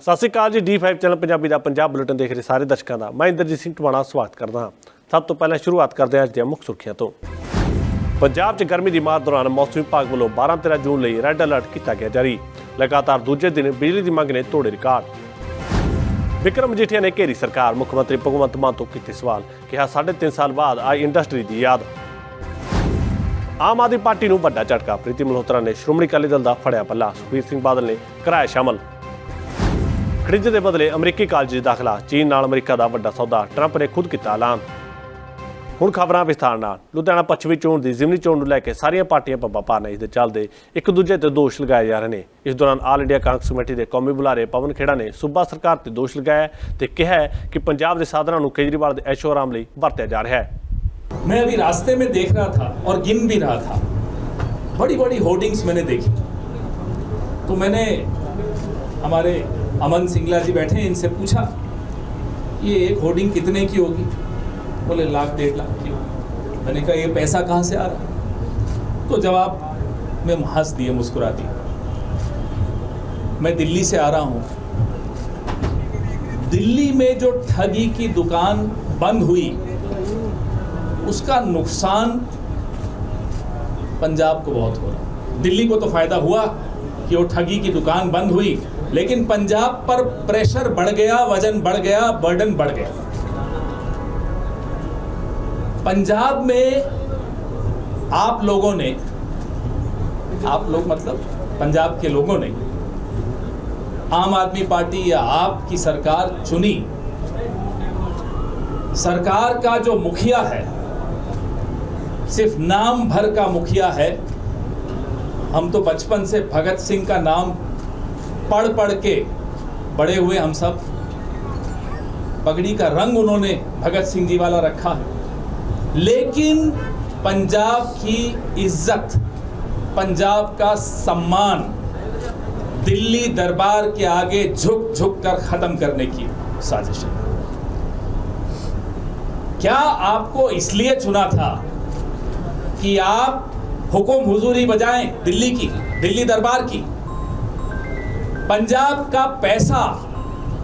ਸਤਿ ਸ਼੍ਰੀ ਅਕਾਲ ਜੀ D5 channel Punjabi ਦਾ ਪੰਜਾਬ ਬੁਲੇਟਿਨ ਦੇਖ ਰਹੇ ਸਾਰੇ ਦਰਸ਼ਕਾਂ ਦਾ। ਮੈਂ ਇੰਦਰਜੀਤ ਸਿੰਘ ਟਵਾਣਾ, ਸਵਾਗਤ ਕਰਦਾ ਹਾਂ। ਸਭ ਤੋਂ ਪਹਿਲਾਂ ਸ਼ੁਰੂਆਤ ਕਰਦੇ ਹਾਂ ਅੱਜ ਦੀਆਂ ਮੁੱਖ ਸੁਰਖੀਆਂ ਤੋਂ। ਪੰਜਾਬ 'ਚ ਗਰਮੀ ਦੀ ਮਾਰ ਦੌਰਾਨ ਮੌਸਮੀ ਵਿਭਾਗ ਵੱਲੋਂ 12-13 ਜੂਨ ਲਈ ਰੈੱਡ ਅਲਰਟ ਕੀਤਾ ਗਿਆ ਜਾਰੀ। ਲਗਾਤਾਰ ਦੂਜੇ ਦਿਨ ਬਿਜਲੀ ਦੀ ਮੰਗ ਨੇ ਤੋੜੇ ਰਿਕਾਰਡ। ਵਿਕਰਮ ਮਜੀਠੀਆ ਨੇ ਘੇਰੀ ਸਰਕਾਰ। ਮੁੱਖ ਮੰਤਰੀ ਭਗਵੰਤ ਮਾਨ ਤੋਂ ਕੀਤੇ ਸਵਾਲ, ਕਿਹਾ 3.5 ਸਾਲ ਬਾਅਦ ਆਈ ਇੰਡਸਟਰੀ ਦੀ ਯਾਦ। ਆਮ ਆਦਮੀ ਪਾਰਟੀ ਨੂੰ ਵੱਡਾ ਝਟਕਾ। ਪ੍ਰੀਤੀ ਮਲਹੋਤਰਾ ਨੇ ਸ਼੍ਰੋਮਣੀ ਅਕਾਲੀ ਦਲ ਦਾ ਫੜਿਆ ਪੱਲਾ। ਸੁਖਬੀਰ ਸਿੰਘ ਬਾਦਲ ਨੇ ਕਰਾਇਆ ਸ਼ਾਮਲ। ਖੜਿਜ ਦੇ ਬਦਲੇ ਅਮਰੀਕੀ ਕਾਲਜ 'ਚ ਦਾਖਲਾ ਚੀਨ ਨਾਲ ਅਮਰੀਕਾ ਦਾ ਵੱਡਾ ਸੌਦਾ ਟਰੰਪ ਨੇ ਖੁਦ ਕੀਤਾ ਐਲਾਨ ਹੁਣ ਖਬਰਾਂ ਵਿਸਥਾਰ ਨਾਲ ਲੁਧਿਆਣਾ ਪੱਛਮੀ ਚੋਣ ਦੀ ਜ਼ਿਮਨੀ ਚੋਣ ਨੂੰ ਲੈ ਕੇ ਸਾਰੀਆਂ ਪਾਰਟੀਆਂ ਪੱਬਾ ਪਾ ਨੇ ਇਸ ਦੇ ਚੱਲਦੇ ਇੱਕ ਦੂਜੇ ਤੇ ਦੋਸ਼ ਲਗਾਏ ਜਾ ਰਹੇ ਨੇ ਇਸ ਦੌਰਾਨ ਆਲ ਇੰਡੀਆ ਕਾਂਗਰਸ ਕਮੇਟੀ ਦੇ ਕੌਮੀ ਬੁਲਾਰੇ ਪਵਨ ਖੇੜਾ ਨੇ ਸੂਬਾ ਸਰਕਾਰ ਤੇ ਦੋਸ਼ ਲਗਾਇਆ ਹੈ ਤੇ ਕਿਹਾ ਹੈ ਕਿ ਪੰਜਾਬ ਦੇ ਸਾਧਨਾਂ ਨੂੰ ਕੇਜਰੀਵਾਲ ਦੇ ਐਸ਼ੋ ਆਰਾਮ ਲਈ ਵਰਤਿਆ ਜਾ ਰਿਹਾ ਹੈ मैं अभी रास्ते में देख रहा था और गिन भी रहा था बड़ी बड़ी होर्डिंग्स मैंने देखी तो मैंने हमारे अमन सिंगला जी बैठे इनसे पूछा, ये एक होर्डिंग कितने की होगी? बोले, लाख डेढ़ लाख की होगी। मैंने कहा, ये पैसा कहाँ से आ रहा तो जवाब, में हंस दिए, मुस्कुरा दिए। मैं दिल्ली से आ रहा हूँ। दिल्ली में जो ठगी की दुकान बंद हुई, उसका नुकसान पंजाब को बहुत हो रहा दिल्ली को तो फ़ायदा हुआ कि वो ठगी की दुकान बंद हुई लेकिन पंजाब पर प्रेशर बढ़ गया, वज़न बढ़ गया बर्डन बढ़ गया। पंजाब में आप लोगों ने, आप लोग मतलब पंजाब के लोगों ने आम आदमी पार्टी या आपकी सरकार चुनी। सरकार का जो मुखिया है, सिर्फ़ नाम भर का मुखिया है। हम तो बचपन से भगत सिंह का नाम पढ़ पढ़ के बड़े हुए हम सब। पगड़ी का रंग उन्होंने भगत सिंह जी वाला रखा है। लेकिन पंजाब की इज़्ज़त, पंजाब का सम्मान दिल्ली दरबार के आगे झुक झुक कर खत्म करने की साजिश है। क्या आपको इसलिए चुना था कि आप हुकुम हुजूरी बजाएँ दिल्ली की, दिल्ली दरबार की? पंजाब का पैसा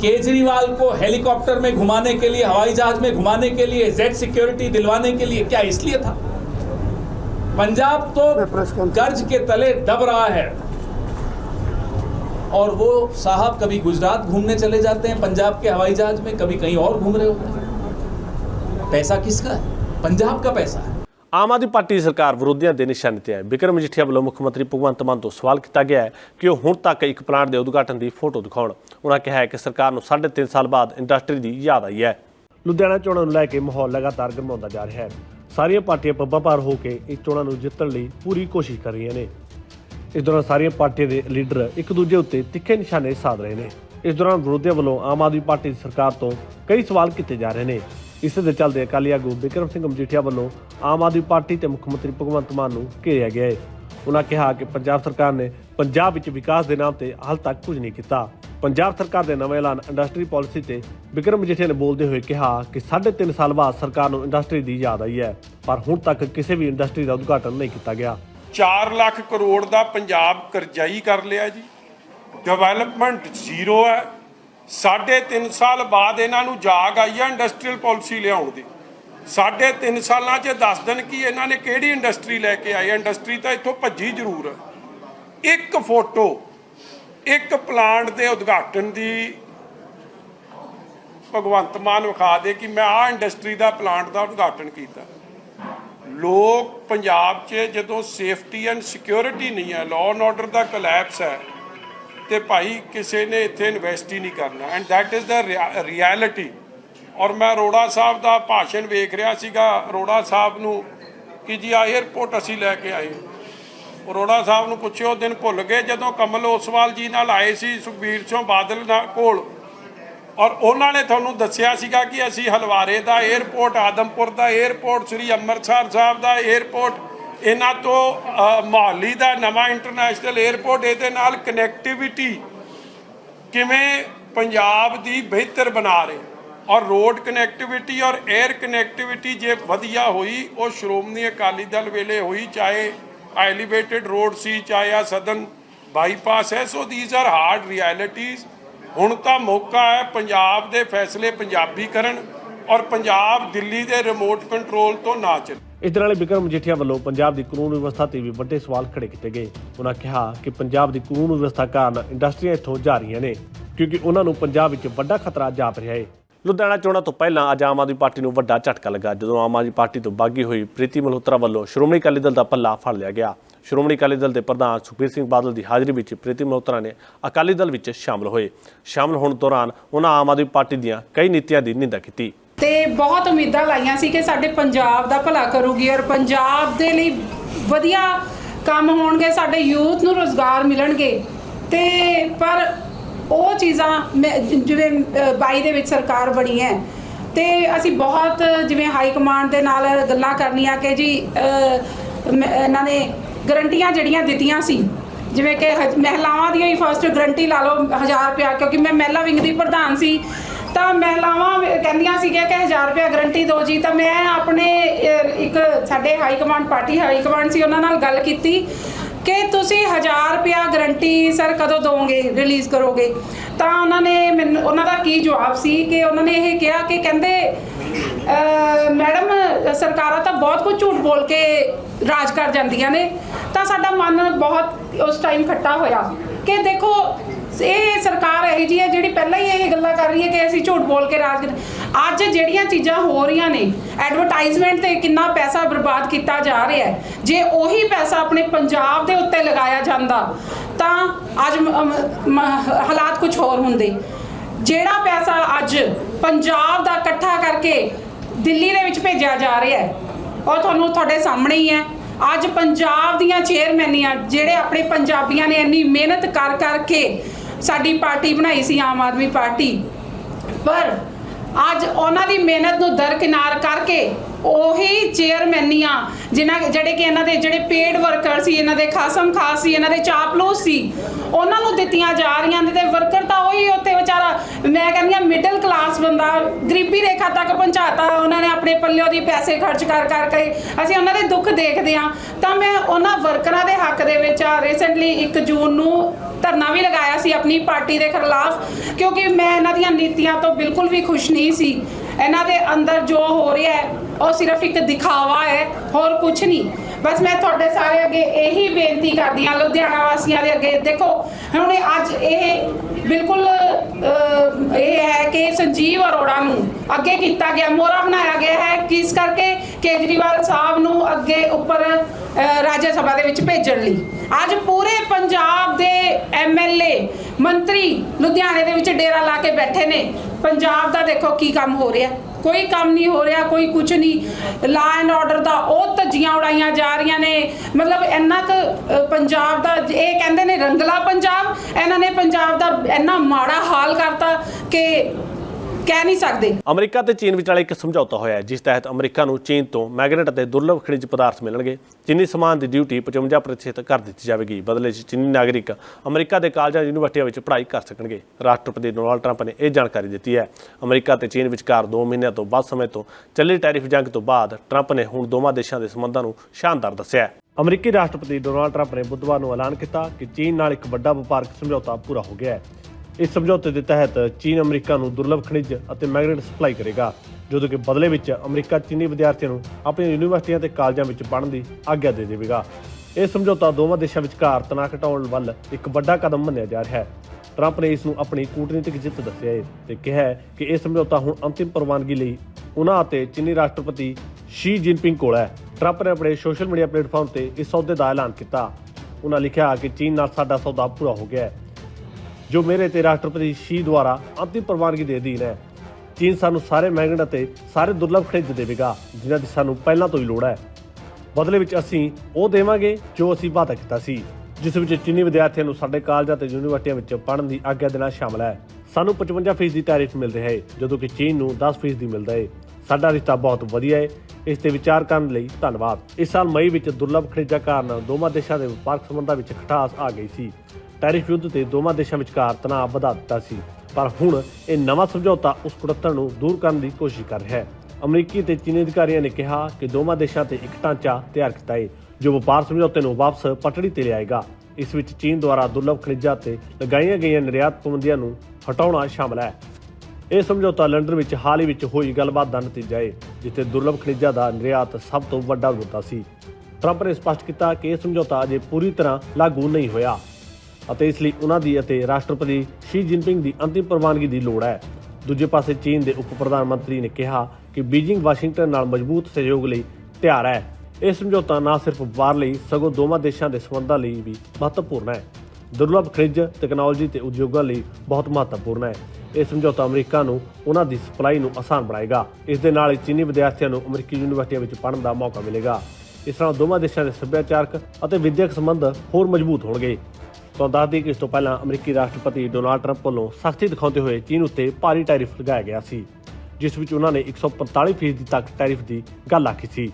केजरीवाल को हेलीकॉप्टर में घुमाने के लिए हवाई जहाज़ में घुमाने के लिए जेड सिक्योरिटी दिलवाने के लिए क्या इसलिए था? पंजाब तो कर्ज के तले दब रहा है। और वो साहब कभी गुजरात घूमने चले जाते हैं पंजाब के हवाई जहाज़ में कभी कहीं और घूम रहे होते हैं। पैसा किसका है? पंजाब का पैसा है। ਆਮ ਆਦਮੀ ਪਾਰਟੀ ਦੀ ਸਰਕਾਰ ਵਿਰੋਧੀਆਂ ਦੇ ਨਿਸ਼ਾਨੇ ਤੇ ਹੈ ਬਿਕਰਮ ਮਜੀਠੀਆ ਵੱਲੋਂ ਮੁੱਖ ਮੰਤਰੀ ਭਗਵੰਤ ਮਾਨ ਤੋਂ ਸਵਾਲ ਕੀਤਾ ਗਿਆ ਹੈ ਕਿ ਉਹ ਹੁਣ ਤੱਕ ਇੱਕ ਪਲਾਂਟ ਦੇ ਉਦਘਾਟਨ ਦੀ ਫੋਟੋ ਦਿਖਾਉਣ। ਉਹਨਾਂ ਕਿਹਾ ਹੈ ਕਿ ਸਰਕਾਰ ਨੂੰ 3.5 ਸਾਲ ਬਾਅਦ ਇੰਡਸਟਰੀ ਦੀ ਯਾਦ ਆਈ ਹੈ। ਲੁਧਿਆਣਾ ਚੋਣਾਂ ਨੂੰ ਲੈ ਕੇ ਮਾਹੌਲ ਲਗਾਤਾਰ ਗਰਮਾਉਂਦਾ ਜਾ ਰਿਹਾ ਹੈ। ਸਾਰੀਆਂ ਪਾਰਟੀਆਂ ਪੱਬਾਂ ਭਾਰ ਹੋ ਕੇ ਇਸ ਚੋਣਾਂ ਨੂੰ ਜਿੱਤਣ ਲਈ ਪੂਰੀ ਕੋਸ਼ਿਸ਼ ਕਰ ਰਹੀਆਂ ਨੇ। ਇਸ ਦੌਰਾਨ ਸਾਰੀਆਂ ਪਾਰਟੀਆਂ ਦੇ ਲੀਡਰ ਇੱਕ ਦੂਜੇ ਉੱਤੇ ਤਿੱਖੇ ਨਿਸ਼ਾਨੇ ਸਾਧ ਰਹੇ ਨੇ। ਇਸ ਦੌਰਾਨ ਵਿਰੋਧੀਆਂ ਵੱਲੋਂ ਆਮ ਆਦਮੀ ਪਾਰਟੀ ਦੀ ਸਰਕਾਰ ਤੋਂ ਕਈ ਸਵਾਲ ਕੀਤੇ ਜਾ ਰਹੇ ਨੇ। ਇਸ ਦੇ ਚੱਲਦੇ ਅਕਾਲੀ ਆਗੂ ਬਿਕਰਮ ਸਿੰਘ ਮਜੀਠੀਆ ਵੱਲੋਂ ਆਮ ਆਦਮੀ ਪਾਰਟੀ ਤੇ ਮੁੱਖ ਮੰਤਰੀ ਭਗਵੰਤ ਮਾਨ ਨੂੰ ਘੇਰਿਆ ਗਿਆ ਹੈ ਉਹਨਾਂ ਕਿਹਾ ਕਿ ਪੰਜਾਬ ਸਰਕਾਰ ਨੇ ਪੰਜਾਬ ਵਿੱਚ ਵਿਕਾਸ ਦੇ ਨਾਮ ਤੇ ਹਾਲ ਤੱਕ ਕੁਝ ਨਹੀਂ ਕੀਤਾ। ਪੰਜਾਬ ਸਰਕਾਰ ਦੇ ਨਵੇਂ ਐਲਾਨ ਇੰਡਸਟਰੀ ਪਾਲਿਸੀ ਤੇ ਬਿਕਰਮ ਮਜੀਠੀਆ ਨੇ ਬੋਲਦੇ ਹੋਏ ਕਿਹਾ ਕਿ 3.5 ਸਾਲ ਬਾਅਦ ਸਰਕਾਰ ਨੂੰ ਇੰਡਸਟਰੀ ਦੀ ਯਾਦ ਆਈ ਹੈ, ਪਰ ਹੁਣ ਤੱਕ ਕਿਸੇ ਵੀ ਇੰਡਸਟਰੀ ਦਾ ਉਦਘਾਟਨ ਨਹੀਂ ਕੀਤਾ ਗਿਆ। 4 ਲੱਖ ਕਰੋੜ ਦਾ ਪੰਜਾਬ ਕਰਜ਼ਾਈ ਕਰ ਲਿਆ ਜੀ। ਡਿਵੈਲਪਮੈਂਟ ਜ਼ੀਰੋ ਹੈ। ਸਾਢੇ ਤਿੰਨ ਸਾਲ ਬਾਅਦ ਇਹਨਾਂ ਨੂੰ ਜਾਗ ਆਈ ਹੈ ਇੰਡਸਟਰੀਅਲ ਪਾਲਿਸੀ ਲਿਆਉਣ ਦੀ। ਸਾਢੇ ਤਿੰਨ ਸਾਲਾਂ 'ਚ ਦੱਸ ਦੇਣ ਕਿ ਇਹਨਾਂ ਨੇ ਕਿਹੜੀ ਇੰਡਸਟਰੀ ਲੈ ਕੇ ਆਈ ਇੰਡਸਟਰੀ ਤਾਂ ਇੱਥੋਂ ਭੱਜੀ ਜ਼ਰੂਰ। ਹੈ ਇੱਕ ਫੋਟੋ, ਇੱਕ ਪਲਾਂਟ ਦੇ ਉਦਘਾਟਨ ਦੀ ਭਗਵੰਤ ਮਾਨ ਵਿਖਾ ਦੇ ਕਿ ਮੈਂ ਆਹ ਇੰਡਸਟਰੀ ਦਾ ਪਲਾਂਟ ਦਾ ਉਦਘਾਟਨ ਕੀਤਾ। ਲੋਕ ਪੰਜਾਬ 'ਚ ਜਦੋਂ ਸੇਫਟੀ ਐਂਡ ਸਿਕਿਉਰਿਟੀ ਨਹੀਂ ਹੈ ਲਾਅ ਐਂਡ ਆਰਡਰ ਦਾ ਕੋਲੈਪਸ ਹੈ ਤੇ ਭਾਈ ਕਿਸੇ ਨੇ ਇੱਥੇ ਇਨਵੈਸਟ ਹੀ ਨਹੀਂ ਕਰਨਾ। And that is the reality ਔਰ ਮੈਂ ਰੋੜਾ ਸਾਹਿਬ ਦਾ ਭਾਸ਼ਣ ਵੇਖ ਰਿਹਾ ਸੀਗਾ। ਰੋੜਾ ਸਾਹਿਬ ਨੂੰ ਕਿ ਜੀ ਆ 에어ਪੋਰਟ ਅਸੀਂ ਲੈ ਕੇ ਆਏ। ਰੋੜਾ ਸਾਹਿਬ ਨੂੰ ਪੁੱਛਿਓ, ਦਿਨ ਭੁੱਲ ਗਏ ਜਦੋਂ ਕਮਲ ਓਸਵਾਲ ਜੀ ਨਾਲ ਆਏ ਸੀ ਸੁਖਬੀਰ ਸਿੰਘ ਬਾਦਲ ਨਾਲ ਕੋਲ। ਔਰ ਉਹਨਾਂ ਨੇ ਤੁਹਾਨੂੰ ਦੱਸਿਆ ਸੀਗਾ ਕਿ ਅਸੀਂ ਹਲਵਾਰੇ ਦਾ 에어ਪੋਰਟ ਆਦਮਪੁਰ ਦਾ 에어ਪੋਰਟ ਸ੍ਰੀ ਅੰਮ੍ਰਿਤਸਰ ਸਾਹਿਬ ਦਾ 에어ਪੋਰਟ ਇਹਨਾਂ ਤੋਂ ਮੋਹਾਲੀ ਦਾ ਨਵਾਂ ਇੰਟਰਨੈਸ਼ਨਲ 에ਅਰਪੋਰਟ ਇਹਦੇ ਨਾਲ ਕਨੈਕਟੀਵਿਟੀ ਕਿਵੇਂ ਪੰਜਾਬ ਦੀ ਬਿਹਤਰ ਬਣਾ ਰਹੇ? ਔਰ ਰੋਡ ਕਨੈਕਟੀਵਿਟੀ ਔਰ 에ਅਰ ਕਨੈਕਟੀਵਿਟੀ ਜੇ ਵਧੀਆ ਹੋਈ, ਉਹ ਸ਼੍ਰੋਮਣੀ ਅਕਾਲੀ ਦਲ ਵੇਲੇ ਹੋਈ, ਚਾਹੇ ਐਲੀਵੇਟਿਡ ਰੋਡ ਸੀ, ਚਾਹੇ ਆ ਸਦਨ ਬਾਈਪਾਸ ਹੈ so these are hard realities ਹੁਣ ਤਾਂ ਮੌਕਾ ਹੈ ਪੰਜਾਬ ਦੇ ਫੈਸਲੇ ਪੰਜਾਬੀ ਕਰਨ ਔਰ ਪੰਜਾਬ ਦਿੱਲੀ ਦੇ ਰਿਮੋਟ ਕੰਟਰੋਲ ਤੋਂ ਨਾ ਚੱਲੇ। ਇਸ ਦੇ ਨਾਲ ਹੀ ਵਿਕਰਮ ਮਜੀਠੀਆ ਵੱਲੋਂ ਪੰਜਾਬ ਦੀ ਕਾਨੂੰਨ ਵਿਵਸਥਾ ਤੇ ਵੀ ਵੱਡੇ ਸਵਾਲ ਖੜੇ ਕੀਤੇ ਗਏ। ਉਹਨਾਂ ਕਿਹਾ ਕਿ ਪੰਜਾਬ ਦੀ ਕਾਨੂੰਨ ਵਿਵਸਥਾ ਕਾਰਨ ਇੰਡਸਟਰੀਆਂ ਇੱਥੋਂ ਜਾ ਰਹੀਆਂ ਨੇ, ਕਿਉਂਕਿ ਉਹਨਾਂ ਨੂੰ ਪੰਜਾਬ ਵਿੱਚ ਵੱਡਾ ਖਤਰਾ ਜਾਪ ਰਿਹਾ ਹੈ ਲੁਧਿਆਣਾ ਚੋਣਾਂ ਤੋਂ ਪਹਿਲਾਂ ਅੱਜ ਆਮ ਆਦਮੀ ਪਾਰਟੀ ਨੂੰ ਵੱਡਾ ਝਟਕਾ ਲੱਗਾ, ਜਦੋਂ ਆਮ ਆਦਮੀ ਪਾਰਟੀ ਤੋਂ ਬਾਗੀ ਹੋਈ ਪ੍ਰੀਤੀ ਮਲਹੋਤਰਾ ਵੱਲੋਂ ਸ਼੍ਰੋਮਣੀ ਅਕਾਲੀ ਦਲ ਦਾ ਪੱਲਾ ਫੜ ਲਿਆ ਗਿਆ। ਸ਼੍ਰੋਮਣੀ ਅਕਾਲੀ ਦਲ ਦੇ ਪ੍ਰਧਾਨ ਸੁਖਬੀਰ ਸਿੰਘ ਬਾਦਲ ਦੀ ਹਾਜ਼ਰੀ ਵਿੱਚ ਪ੍ਰੀਤੀ ਮਲਹੋਤਰਾ ਨੇ ਅਕਾਲੀ ਦਲ ਵਿੱਚ ਸ਼ਾਮਲ ਹੋਏ। ਸ਼ਾਮਲ ਹੋਣ ਦੌਰਾਨ ਉਹਨਾਂ ਆਮ ਆਦਮੀ ਪਾਰਟੀ ਦੀਆਂ ਕਈ ਨੀਤੀਆਂ ਦੀ ਨਿੰਦਾ ਕੀਤੀ। ਤੇ ਬਹੁਤ ਉਮੀਦਾਂ ਲਾਈਆਂ ਸੀ ਕਿ ਸਾਡੇ ਪੰਜਾਬ ਦਾ ਭਲਾ ਕਰੂਗੀ ਔਰ ਪੰਜਾਬ ਦੇ ਲਈ ਵਧੀਆ ਕੰਮ ਹੋਣਗੇ ਸਾਡੇ ਯੂਥ ਨੂੰ ਰੋਜ਼ਗਾਰ ਮਿਲਣਗੇ। ਤੇ ਪਰ ਉਹ ਚੀਜ਼ਾਂ ਮੈਂ- ਜਿਵੇਂ ਅ, 22 ਦੇ ਵਿੱਚ ਸਰਕਾਰ ਬਣੀ ਹੈ ਤੇ ਅਸੀਂ ਬਹੁਤ ਜਿਵੇਂ ਹਾਈ ਕਮਾਂਡ ਦੇ ਨਾਲ ਗੱਲਾਂ ਕਰਨੀਆਂ ਕਿ ਜੀ ਅ, ਇਹਨਾਂ ਨੇ ਗਰੰਟੀਆਂ ਜਿਹੜੀਆਂ ਦਿੱਤੀਆਂ ਸੀ ਜਿਵੇਂ ਕਿ ਹਜ- ਮਹਿਲਾਵਾਂ ਦੀਆਂ ਹੀ ਫਸਟ ਗਰੰਟੀ ਲਾ ਲਓ 1000 ਰੁਪਇਆ ਕਿਉਂਕਿ ਮੈਂ ਮਹਿਲਾ ਵਿੰਗ ਦੀ ਪ੍ਰਧਾਨ ਸੀ ਤਾਂ ਮਹਿਲਾਵਾਂ ਕਹਿੰਦੀਆਂ ਸੀਗੀਆਂ ਕਿ 1000 ਰੁਪਇਆ ਗਰੰਟੀ ਦਿਓ ਜੀ ਤਾਂ ਮੈਂ ਆਪਣੇ ਇੱਕ ਸਾਡੇ high command party high command ਸੀ ਉਹਨਾਂ ਨਾਲ ਗੱਲ ਕੀਤੀ ਕਿ ਤੁਸੀਂ 1000 ਰੁਪਇਆ ਗਰੰਟੀ ਸਰ ਕਦੋਂ ਦੋਗੇ ਰਿਲੀਜ਼ ਕਰੋਗੇ? ਤਾਂ ਉਹਨਾਂ ਨੇ ਮੈਨੂੰ ਉਹਨਾਂ ਦਾ ਕੀ ਜਵਾਬ ਸੀ ਕਿ ਉਹਨਾਂ ਨੇ ਇਹ ਕਿਹਾ ਕਿ ਕਹਿੰਦੇ ਅਹ, ਮੈਡਮ ਸਰਕਾਰਾਂ ਤਾਂ ਬਹੁਤ ਕੁਝ ਝੂਠ ਬੋਲ ਕੇ ਰਾਜ ਕਰ ਜਾਂਦੀਆਂ ਨੇ। ਤਾਂ ਸਾਡਾ ਮਨ ਬਹੁਤ ਉਸ ਟਾਈਮ ਖੱਟਾ ਹੋਇਆ ਕਿ ਦੇਖੋ ਇਹ ਸਰਕਾਰ ਇਹੀ ਜੀ ਹੈ ਜਿਹੜੀ ਪਹਿਲਾਂ ਹੀ ਇਹ ਗੱਲਾਂ ਕਰ ਰਹੀ ਹੈ ਕਿ ਅਸੀਂ ਝੂਠ ਬੋਲ ਕੇ ਰਾਜ ਅੱਜ ਜਿਹੜੀਆਂ ਚੀਜ਼ਾਂ ਹੋ ਰਹੀਆਂ ਨੇ ਐਡਵਰਟਾਈਜ਼ਮੈਂਟ ਤੇ ਕਿੰਨਾ ਪੈਸਾ ਬਰਬਾਦ ਕੀਤਾ ਜਾ ਰਿਹਾ ਹੈ। ਜੇ ਉਹੀ ਪੈਸਾ ਆਪਣੇ ਪੰਜਾਬ ਦੇ ਉੱਤੇ ਲਗਾਇਆ ਜਾਂਦਾ, ਤਾਂ ਅੱਜ ਹਾਲਾਤ ਕੁਝ ਹੋਰ ਹੁੰਦੇ। ਜਿਹੜਾ ਪੈਸਾ ਅੱਜ ਪੰਜਾਬ ਦਾ ਇਕੱਠਾ ਕਰਕੇ ਦਿੱਲੀ ਦੇ ਵਿੱਚ ਭੇਜਿਆ ਜਾ ਰਿਹਾ ਹੈ, ਉਹ ਤੁਹਾਨੂੰ ਤੁਹਾਡੇ ਸਾਹਮਣੇ ਹੀ ਹੈ। ਅੱਜ ਪੰਜਾਬ ਦੀਆਂ ਚੇਅਰਮੈਨੀਆਂ ਜਿਹੜੇ ਆਪਣੇ ਪੰਜਾਬੀਆਂ ਨੇ ਇੰਨੀ ਮਿਹਨਤ ਕਰ ਕਰਕੇ ਸਾਡੀ ਪਾਰਟੀ ਬਣਾਈ ਸੀ ਆਮ ਆਦਮੀ ਪਾਰਟੀ। ਪਰ ਅੱਜ ਉਹਨਾਂ ਦੀ ਮਿਹਨਤ ਨੂੰ ਦਰਕਿਨਾਰ ਕਰਕੇ ਉਹੀ ਚੇਅਰਮੈਨੀਆਂ ਜਿਨ੍ਹਾਂ ਜਿਹੜੇ ਕਿ ਇਹਨਾਂ ਦੇ ਜਿਹੜੇ ਪੇਡ ਵਰਕਰ ਸੀ, ਇਹਨਾਂ ਦੇ ਖਾਸਮ ਖਾਸ ਸੀ, ਇਹਨਾਂ ਦੇ ਚਾਪਲੂਸ ਸੀ, ਉਹਨਾਂ ਨੂੰ ਦਿੱਤੀਆਂ ਜਾ ਰਹੀਆਂ ਨੇ ਤੇ ਵਰਕਰ ਤਾਂ ਉਹੀ ਉੱਥੇ ਵਿਚਾਰਾ, ਮੈਂ ਕਹਿੰਦੀ ਆ ਮਿਡਲ ਕਲਾਸ ਬੰਦਾ, ਗਰੀਬੀ ਰੇਖਾ ਤੱਕ ਪਹੁੰਚਾਤਾ, ਉਹਨਾਂ ਨੇ ਆਪਣੇ ਪੱਲਿਓ ਦੀ ਪੈਸੇ ਖਰਚ ਕਰ ਕਰ ਕੇ ਅਸੀਂ ਉਹਨਾਂ ਦੇ ਦੁੱਖ ਦੇਖਦੇ ਆ ਤਾਂ ਮੈਂ ਉਹਨਾਂ ਵਰਕਰਾਂ ਦੇ ਹੱਕ ਦੇ ਵਿੱਚ ਆ ਰੀਸੈਂਟਲੀ 1 ਜੂਨ ਨੂੰ ਧਰਨਾ ਵੀ ਲਗਾਇਆ ਸੀ ਆਪਣੀ ਪਾਰਟੀ ਦੇ ਖਿਲਾਫ, ਕਿਉਂਕਿ ਮੈਂ ਇਹਨਾਂ ਦੀਆਂ ਨੀਤੀਆਂ ਤੋਂ ਬਿਲਕੁਲ ਵੀ ਖੁਸ਼ ਨਹੀਂ ਸੀ। ਇਹਨਾਂ ਦੇ ਅੰਦਰ ਜੋ ਹੋ ਰਿਹਾ ਹੈ ਉਹ ਸਿਰਫ ਇੱਕ ਦਿਖਾਵਾ ਹੈ, ਹੋਰ ਕੁਝ ਨਹੀਂ। ਬਸ ਮੈਂ ਤੁਹਾਡੇ ਸਾਰੇ ਅੱਗੇ ਇਹੀ ਬੇਨਤੀ ਕਰਦੀ ਹਾਂ, ਲੁਧਿਆਣਾ ਵਾਸੀਆਂ ਦੇ ਅੱਗੇ। ਦੇਖੋ, ਹੁਣ ਅੱਜ ਇਹ ਬਿਲਕੁਲ ਇਹ ਹੈ ਕਿ ਸੰਜੀਵ ਅਰੋੜਾ ਨੂੰ ਅੱਗੇ ਕੀਤਾ ਗਿਆ, ਮੋਹਰਾ ਬਣਾਇਆ ਗਿਆ ਹੈ। ਕਿਸ ਕਰਕੇ? ਕੇਜਰੀਵਾਲ ਸਾਹਿਬ ਨੂੰ ਅੱਗੇ ਉੱਪਰ ਰਾਜ ਸਭਾ ਦੇ ਵਿੱਚ ਭੇਜਣ ਲਈ। ਅੱਜ ਪੂਰੇ ਪੰਜਾਬ ਦੇ ਐਮਐਲਏ ਮੰਤਰੀ ਲੁਧਿਆਣੇ ਦੇ ਵਿੱਚ ਡੇਰਾ ਲਾ ਕੇ ਬੈਠੇ ਨੇ। ਪੰਜਾਬ ਦਾ ਦੇਖੋ ਕੀ ਕੰਮ ਹੋ ਰਿਹਾ। ਕੋਈ ਕੰਮ ਨਹੀਂ ਹੋ ਰਿਹਾ, ਕੋਈ ਕੁਝ ਨਹੀਂ। ਲਾ ਐਂਡ ਆਰਡਰ ਦਾ ਉਹ ਧੱਜੀਆਂ ਉਡਾਈਆਂ ਜਾ ਰਹੀਆਂ ਨੇ। ਮਤਲਬ ਇੰਨਾ ਕੁ ਪੰਜਾਬ ਦਾ, ਇਹ ਕਹਿੰਦੇ ਨੇ ਰੰਗਲਾ ਪੰਜਾਬ। ਇਹਨਾਂ ਨੇ ਪੰਜਾਬ ਦਾ ਇੰਨਾ ਮਾੜਾ ਹਾਲ ਕਰਤਾ ਕਿ ਕਹਿ ਨਹੀਂ ਸਕਦੇ। ਅਮਰੀਕਾ ਤੇ ਚੀਨ ਵਿਚਾਲੇ ਇੱਕ ਸਮਝੌਤਾ ਹੋਇਆ ਹੈ, ਜਿਸ ਤਹਿਤ ਅਮਰੀਕਾ ਨੂੰ ਚੀਨ ਤੋਂ ਮੈਗਨੇਟ ਅਤੇ ਦੁਰਲੱਭ ਖਣਿਜ ਪਦਾਰਥ ਮਿਲਣਗੇ ਚੀਨੀ ਸਮਾਨ ਦੀ ਡਿਊਟੀ 55% ਕਰ ਦਿੱਤੀ ਜਾਵੇਗੀ। ਬਦਲੇ 'ਚ ਚੀਨੀ ਨਾਗਰਿਕ ਅਮਰੀਕਾ ਦੇ ਕਾਲਜਾਂ ਯੂਨੀਵਰਸਿਟੀਆਂ ਵਿੱਚ ਪੜ੍ਹਾਈ ਕਰ ਸਕਣਗੇ। ਰਾਸ਼ਟਰਪਤੀ ਡੋਨਾਲਡ ਟਰੰਪ ਨੇ ਇਹ ਜਾਣਕਾਰੀ ਦਿੱਤੀ ਹੈ। ਅਮਰੀਕਾ ਤੇ ਚੀਨ ਵਿਚਕਾਰ 2 ਮਹੀਨਿਆਂ ਤੋਂ ਵੱਧ ਸਮੇਂ ਤੋਂ ਚੱਲੀ ਟੈਰਿਫ ਜੰਗ ਤੋਂ ਬਾਅਦ ਟਰੰਪ ਨੇ ਹੁਣ ਦੋਵਾਂ ਦੇਸ਼ਾਂ ਦੇ ਸੰਬੰਧਾਂ ਨੂੰ ਸ਼ਾਨਦਾਰ ਦੱਸਿਆ ਹੈ। ਅਮਰੀਕੀ ਰਾਸ਼ਟਰਪਤੀ ਡੋਨਾਲਡ ਟਰੰਪ ਨੇ ਬੁੱਧਵਾਰ ਨੂੰ ਐਲਾਨ ਕੀਤਾ ਕਿ ਚੀਨ ਨਾਲ ਇੱਕ ਵੱਡਾ ਵਪਾਰਕ ਸਮਝੌਤਾ ਪੂਰਾ ਹੋ ਗਿਆ ਹੈ। ਇਸ ਸਮਝੌਤੇ ਦੇ ਤਹਿਤ ਚੀਨ ਅਮਰੀਕਾ ਨੂੰ ਦੁਰਲੱਭ ਖਣਿਜ ਅਤੇ ਮੈਗਨੇਟ ਸਪਲਾਈ ਕਰੇਗਾ, ਜਦੋਂ ਕਿ ਬਦਲੇ ਵਿੱਚ ਅਮਰੀਕਾ ਚੀਨੀ ਵਿਦਿਆਰਥੀਆਂ ਨੂੰ ਆਪਣੀਆਂ ਯੂਨੀਵਰਸਿਟੀਆਂ ਤੇ ਕਾਲਜਾਂ ਵਿੱਚ ਪੜ੍ਹਨ ਦੀ ਆਗਿਆ ਦੇ ਦੇਵੇਗਾ। ਇਹ ਸਮਝੌਤਾ ਦੋਵਾਂ ਦੇਸ਼ਾਂ ਵਿਚਕਾਰ ਤਣਾਅ ਘਟਾਉਣ ਵੱਲ ਇੱਕ ਵੱਡਾ ਕਦਮ ਮੰਨਿਆ ਜਾ ਰਿਹਾ ਹੈ। ਟਰੰਪ ਨੇ ਇਸ ਨੂੰ ਆਪਣੀ ਕੂਟਨੀਤਿਕ ਜਿੱਤ ਦੱਸਿਆ ਹੈ ਤੇ ਕਿਹਾ ਕਿ ਇਹ ਸਮਝੌਤਾ ਹੁਣ ਅੰਤਿਮ ਪ੍ਰਵਾਨਗੀ ਲਈ ਉਹਨਾਂ ਅਤੇ ਚੀਨੀ ਰਾਸ਼ਟਰਪਤੀ ਸ਼ੀ ਜਿਨਪਿੰਗ ਕੋਲ ਹੈ। ਟਰੰਪ ਨੇ ਆਪਣੇ ਸੋਸ਼ਲ ਮੀਡੀਆ ਪਲੇਟਫਾਰਮ ਤੇ ਇਸ ਸੌਦੇ ਦਾ ਐਲਾਨ ਕੀਤਾ। ਉਹਨਾਂ ਲਿਖਿਆ ਕਿ ਚੀਨ ਨਾਲ ਸਾਡਾ ਸੌਦਾ ਪੂਰਾ ਹੋ ਗਿਆ ਹੈ। ਜੋ ਮੇਰੇ ਤੇ ਰਾਸ਼ਟਰਪਤੀ ਸ਼ੀ ਦੁਆਰਾ ਅੰਤਿਮ ਪ੍ਰਵਾਨਗੀ ਦੇ ਅਧੀਨ ਹੈ। ਚੀਨ ਸਾਨੂੰ ਸਾਰੇ ਮੈਗਨੇਟ ਅਤੇ ਸਾਰੇ ਦੁਰਲੱਭ ਖਣਿਜ ਦੇਵੇਗਾ, ਜਿਨ੍ਹਾਂ ਦੀ ਸਾਨੂੰ ਪਹਿਲਾਂ ਤੋਂ ਹੀ ਲੋੜ ਹੈ। ਬਦਲੇ ਵਿੱਚ ਅਸੀਂ ਉਹ ਦੇਵਾਂਗੇ ਜੋ ਅਸੀਂ ਵਾਅਦਾ ਕੀਤਾ ਸੀ, ਜਿਸ ਵਿੱਚ ਚੀਨੀ ਵਿਦਿਆਰਥੀਆਂ ਨੂੰ ਸਾਡੇ ਕਾਲਜਾਂ ਤੇ ਯੂਨੀਵਰਸਿਟੀਆਂ ਵਿੱਚ ਪੜ੍ਹਨ ਦੀ ਆਗਿਆ ਦੇਣਾ ਸ਼ਾਮਲ ਹੈ। ਸਾਨੂੰ 55% ਦੀ ਟੈਰਿਫ ਮਿਲ ਰਿਹਾ ਹੈ, ਜਦੋਂ ਕਿ ਚੀਨ ਨੂੰ 10% ਦੀ ਮਿਲਦਾ ਹੈ। ਸਾਡਾ ਰਿਸ਼ਤਾ ਬਹੁਤ ਵਧੀਆ ਹੈ, ਇਸ ਤੇ ਵਿਚਾਰ ਕਰਨ ਲਈ ਧੰਨਵਾਦ। ਇਸ ਸਾਲ ਮਈ ਵਿੱਚ ਦੁਰਲੱਭ ਖਣਿਜਾਂ ਕਾਰਨ ਦੋਵਾਂ ਦੇਸ਼ਾਂ ਦੇ ਵਪਾਰਕ ਸੰਬੰਧਾਂ ਵਿੱਚ ਖਟਾਸ ਆ ਗਈ ਸੀ। ਟੈਰਿਫ ਯੁੱਧ ਤੇ ਦੋਵਾਂ ਦੇਸ਼ਾਂ ਵਿਚਕਾਰ ਤਣਾਅ ਵਧਾ ਦਿੱਤਾ ਸੀ। ਪਰ ਹੁਣ ਇਹ ਨਵਾਂ ਸਮਝੌਤਾ ਉਸ ਕੁੜੱਤਣ ਨੂੰ ਦੂਰ ਕਰਨ ਦੀ ਕੋਸ਼ਿਸ਼ ਕਰ ਰਿਹਾ ਹੈ। ਅਮਰੀਕੀ ਤੇ ਚੀਨੀ ਅਧਿਕਾਰੀਆਂ ਨੇ ਕਿਹਾ ਕਿ ਦੋਵਾਂ ਦੇਸ਼ਾਂ ਤੇ ਇੱਕ ਢਾਂਚਾ ਤਿਆਰ ਕੀਤਾ ਹੈ ਜੋ ਵਪਾਰ ਸਮਝੌਤੇ ਨੂੰ ਵਾਪਸ ਪਟੜੀ ਤੇ ਲਿਆਏਗਾ। ਇਸ ਵਿੱਚ ਚੀਨ ਦੁਆਰਾ ਦੁਰਲਭ ਖਣਿਜਾਂ ਤੇ ਲਗਾਈਆਂ ਗਈਆਂ ਨਿਰਯਾਤ ਪਾਬੰਦੀਆਂ ਨੂੰ ਹਟਾਉਣਾ ਸ਼ਾਮਲ ਹੈ। ਇਹ ਸਮਝੌਤਾ ਲੰਡਨ ਵਿੱਚ ਹਾਲ ਹੀ ਵਿੱਚ ਹੋਈ ਗੱਲਬਾਤ ਦਾ ਨਤੀਜਾ ਹੈ ਜਿੱਥੇ ਦੁਰਲੱਭ ਖਣਿਜਾਂ ਦਾ ਨਿਰਯਾਤ ਸਭ ਤੋਂ ਵੱਡਾ ਮੁੱਦਾ ਸੀ। ਟਰੰਪ ਨੇ ਸਪਸ਼ਟ ਕੀਤਾ ਕਿ ਇਹ ਸਮਝੌਤਾ ਅਜੇ ਪੂਰੀ ਤਰ੍ਹਾਂ ਲਾਗੂ ਨਹੀਂ ਹੋਇਆ। ਅਤੇ ਇਸ ਲਈ ਉਹਨਾਂ ਦੀ ਅਤੇ ਰਾਸ਼ਟਰਪਤੀ ਸ਼ੀ ਜਿਨਪਿੰਗ ਦੀ ਅੰਤਿਮ ਪ੍ਰਵਾਨਗੀ ਦੀ ਲੋੜ ਹੈ। ਦੂਜੇ ਪਾਸੇ ਚੀਨ ਦੇ ਉਪ ਪ੍ਰਧਾਨ ਮੰਤਰੀ ਨੇ ਕਿਹਾ ਕਿ ਬੀਜਿੰਗ ਵਾਸ਼ਿੰਗਟਨ ਨਾਲ ਮਜ਼ਬੂਤ ਸਹਿਯੋਗ ਲਈ ਤਿਆਰ ਹੈ। ਇਹ ਸਮਝੌਤਾ ਨਾ ਸਿਰਫ ਵਪਾਰ ਲਈ, ਸਗੋਂ ਦੋਵਾਂ ਦੇਸ਼ਾਂ ਦੇ ਸੰਬੰਧਾਂ ਲਈ ਵੀ ਮਹੱਤਵਪੂਰਨ ਹੈ। ਦੁਰਲੱਭ ਖਣਿਜ ਤਕਨਾਲੋਜੀ ਤੇ ਉਦਯੋਗਾਂ ਲਈ ਬਹੁਤ ਮਹੱਤਵਪੂਰਨ ਹੈ। ਇਹ ਸਮਝੌਤਾ ਅਮਰੀਕਾ ਨੂੰ, ਉਹਨਾਂ ਦੀ ਸਪਲਾਈ ਨੂੰ ਆਸਾਨ ਬਣਾਏਗਾ। ਇਸ ਦੇ ਨਾਲ ਹੀ ਚੀਨੀ ਵਿਦਿਆਰਥੀਆਂ ਨੂੰ ਅਮਰੀਕੀ ਯੂਨੀਵਰਸਿਟੀਆਂ ਵਿੱਚ ਪੜ੍ਹਨ ਦਾ ਮੌਕਾ ਮਿਲੇਗਾ। ਇਸ ਨਾਲ ਦੋਵਾਂ ਦੇਸ਼ਾਂ ਦੇ ਸੱਭਿਆਚਾਰਕ ਅਤੇ ਵਿਦਿਅਕ ਸੰਬੰਧ ਹੋਰ ਮਜ਼ਬੂਤ ਹੋਣਗੇ। ਤੁਹਾਨੂੰ ਦੱਸਦੀ ਕਿ ਇਸ ਤੋਂ ਪਹਿਲਾਂ ਅਮਰੀਕੀ ਰਾਸ਼ਟਰਪਤੀ ਡੋਨਾਲਡ ਟਰੰਪ ਵੱਲੋਂ ਸਖਤੀ ਦਿਖਾਉਂਦੇ ਹੋਏ ਚੀਨ ਉੱਤੇ ਭਾਰੀ ਟੈਰਿਫ ਲਗਾਇਆ ਗਿਆ ਸੀ, ਜਿਸ ਵਿੱਚ ਉਹਨਾਂ ਨੇ 145% ਤੱਕ ਟੈਰਿਫ ਦੀ ਗੱਲ ਆਖੀ ਸੀ।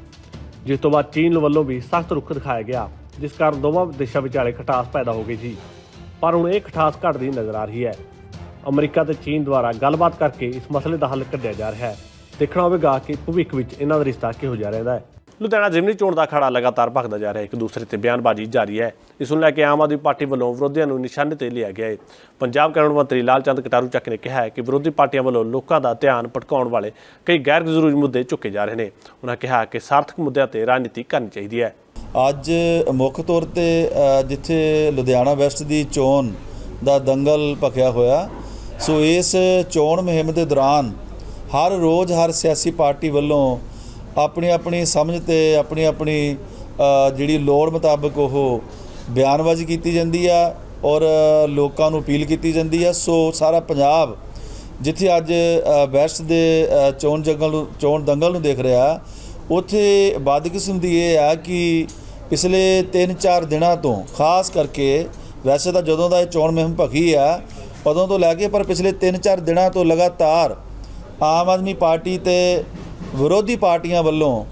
ਜਿਸ ਤੋਂ ਬਾਅਦ ਚੀਨ ਵੱਲੋਂ ਵੀ ਸਖਤ ਰੁਖ ਦਿਖਾਇਆ ਗਿਆ, ਜਿਸ ਕਾਰਨ ਦੋਵਾਂ ਦੇਸ਼ਾਂ ਵਿਚਾਲੇ ਖਟਾਸ ਪੈਦਾ ਹੋ ਗਈ ਸੀ। ਪਰ ਹੁਣ ਇਹ ਖਟਾਸ ਘਟਦੀ ਨਜ਼ਰ ਆ ਰਹੀ ਹੈ। ਅਮਰੀਕਾ ਤੇ ਚੀਨ ਦੁਆਰਾ ਗੱਲਬਾਤ ਕਰਕੇ ਇਸ ਮਸਲੇ ਦਾ ਹੱਲ ਕੱਢਿਆ ਜਾ ਰਿਹਾ ਹੈ। ਦੇਖਣਾ ਹੋਵੇਗਾ ਕਿ ਭਵਿੱਖ ਵਿੱਚ ਇਹਨਾਂ ਦਾ ਰਿਸ਼ਤਾ ਕਿਹੋ ਜਿਹਾ ਰਹਿੰਦਾ ਹੈ। ਲੁਧਿਆਣਾ ਜ਼ਿਮਨੀ ਚੋਣ ਦਾ ਅਖਾੜਾ ਲਗਾਤਾਰ ਭਖਦਾ ਜਾ ਰਿਹਾ ਇੱਕ ਦੂਸਰੇ ਤੇ ਬਿਆਨਬਾਜ਼ੀ ਜਾਰੀ ਹੈ। ਇਸ ਨੂੰ ਲੈ ਕੇ ਆਮ ਆਦਮੀ ਪਾਰਟੀ ਵੱਲੋਂ ਵਿਰੋਧੀਆਂ ਨੂੰ ਨਿਸ਼ਾਨੇ ਤੇ ਲਿਆ ਗਿਆ ਹੈ। ਪੰਜਾਬ ਕੈਬਨਿਟ ਮੰਤਰੀ ਲਾਲਚੰਦ ਕਟਾਰੂ ਚੱਕ ਨੇ ਕਿਹਾ ਹੈ ਕਿ ਵਿਰੋਧੀ ਪਾਰਟੀਆਂ ਵੱਲੋਂ ਲੋਕਾਂ ਦਾ ਧਿਆਨ ਭਟਕਾਉਣ ਵਾਲੇ ਕਈ ਗੈਰ ਜ਼ਰੂਰੀ ਮੁੱਦੇ ਚੁੱਕੇ ਜਾ ਰਹੇ ਨੇ। ਉਹਨਾਂ ਕਿਹਾ ਕਿ ਸਾਰਥਕ ਮੁੱਦਿਆਂ ਤੇ ਰਾਜਨੀਤੀ ਕਰਨੀ ਚਾਹੀਦੀ ਹੈ। ਅੱਜ ਮੁੱਖ ਤੌਰ ਤੇ ਜਿੱਥੇ ਲੁਧਿਆਣਾ ਵੈਸਟ ਦੀ ਚੋਣ ਦਾ ਦੰਗਲ ਭਖਿਆ ਹੋਇਆ, ਸੋ ਇਸ ਚੋਣ ਮੁਹਿੰਮ ਦੇ ਦੌਰਾਨ ਹਰ ਰੋਜ਼ ਹਰ ਸਿਆਸੀ ਪਾਰਟੀ ਵੱਲੋਂ ਆਪਣੀ ਆਪਣੀ ਸਮਝ ਤੇ ਆਪਣੀ ਆਪਣੀ ਜਿਹੜੀ ਲੋੜ ਮੁਤਾਬਕ ਉਹ ਬਿਆਨਬਾਜ਼ੀ ਕੀਤੀ ਜਾਂਦੀ ਆ ਔਰ ਲੋਕਾਂ ਨੂੰ ਅਪੀਲ ਕੀਤੀ ਜਾਂਦੀ ਆ। ਸੋ ਸਾਰਾ ਪੰਜਾਬ ਜਿੱਥੇ ਅੱਜ ਅ, ਵੈਸਟ ਦੇ ਚੋਣ ਜੰਗਲ ਨੂੰ ਚੋਣ ਦੰਗਲ ਨੂੰ ਦੇਖ ਰਿਹਾ ਉੱਥੇ ਬਦਕਿਸਮਤੀ ਇਹ ਆ ਕਿ ਪਿਛਲੇ 3-4 ਦਿਨਾਂ ਤੋਂ ਖਾਸ ਕਰਕੇ ਵੈਸੇ ਤਾਂ ਜਦੋਂ ਦਾ ਇਹ ਚੋਣ ਮੁਹਿੰਮ ਭਖੀ ਆ ਉਦੋਂ ਤੋਂ ਲੈ ਕੇ ਪਰ ਪਿਛਲੇ 3-4 ਦਿਨਾਂ ਤੋਂ ਲਗਾਤਾਰ ਆਮ ਆਦਮੀ ਪਾਰਟੀ ਤੇ ਵਿਰੋਧੀ ਪਾਰਟੀਆਂ ਵੱਲੋਂ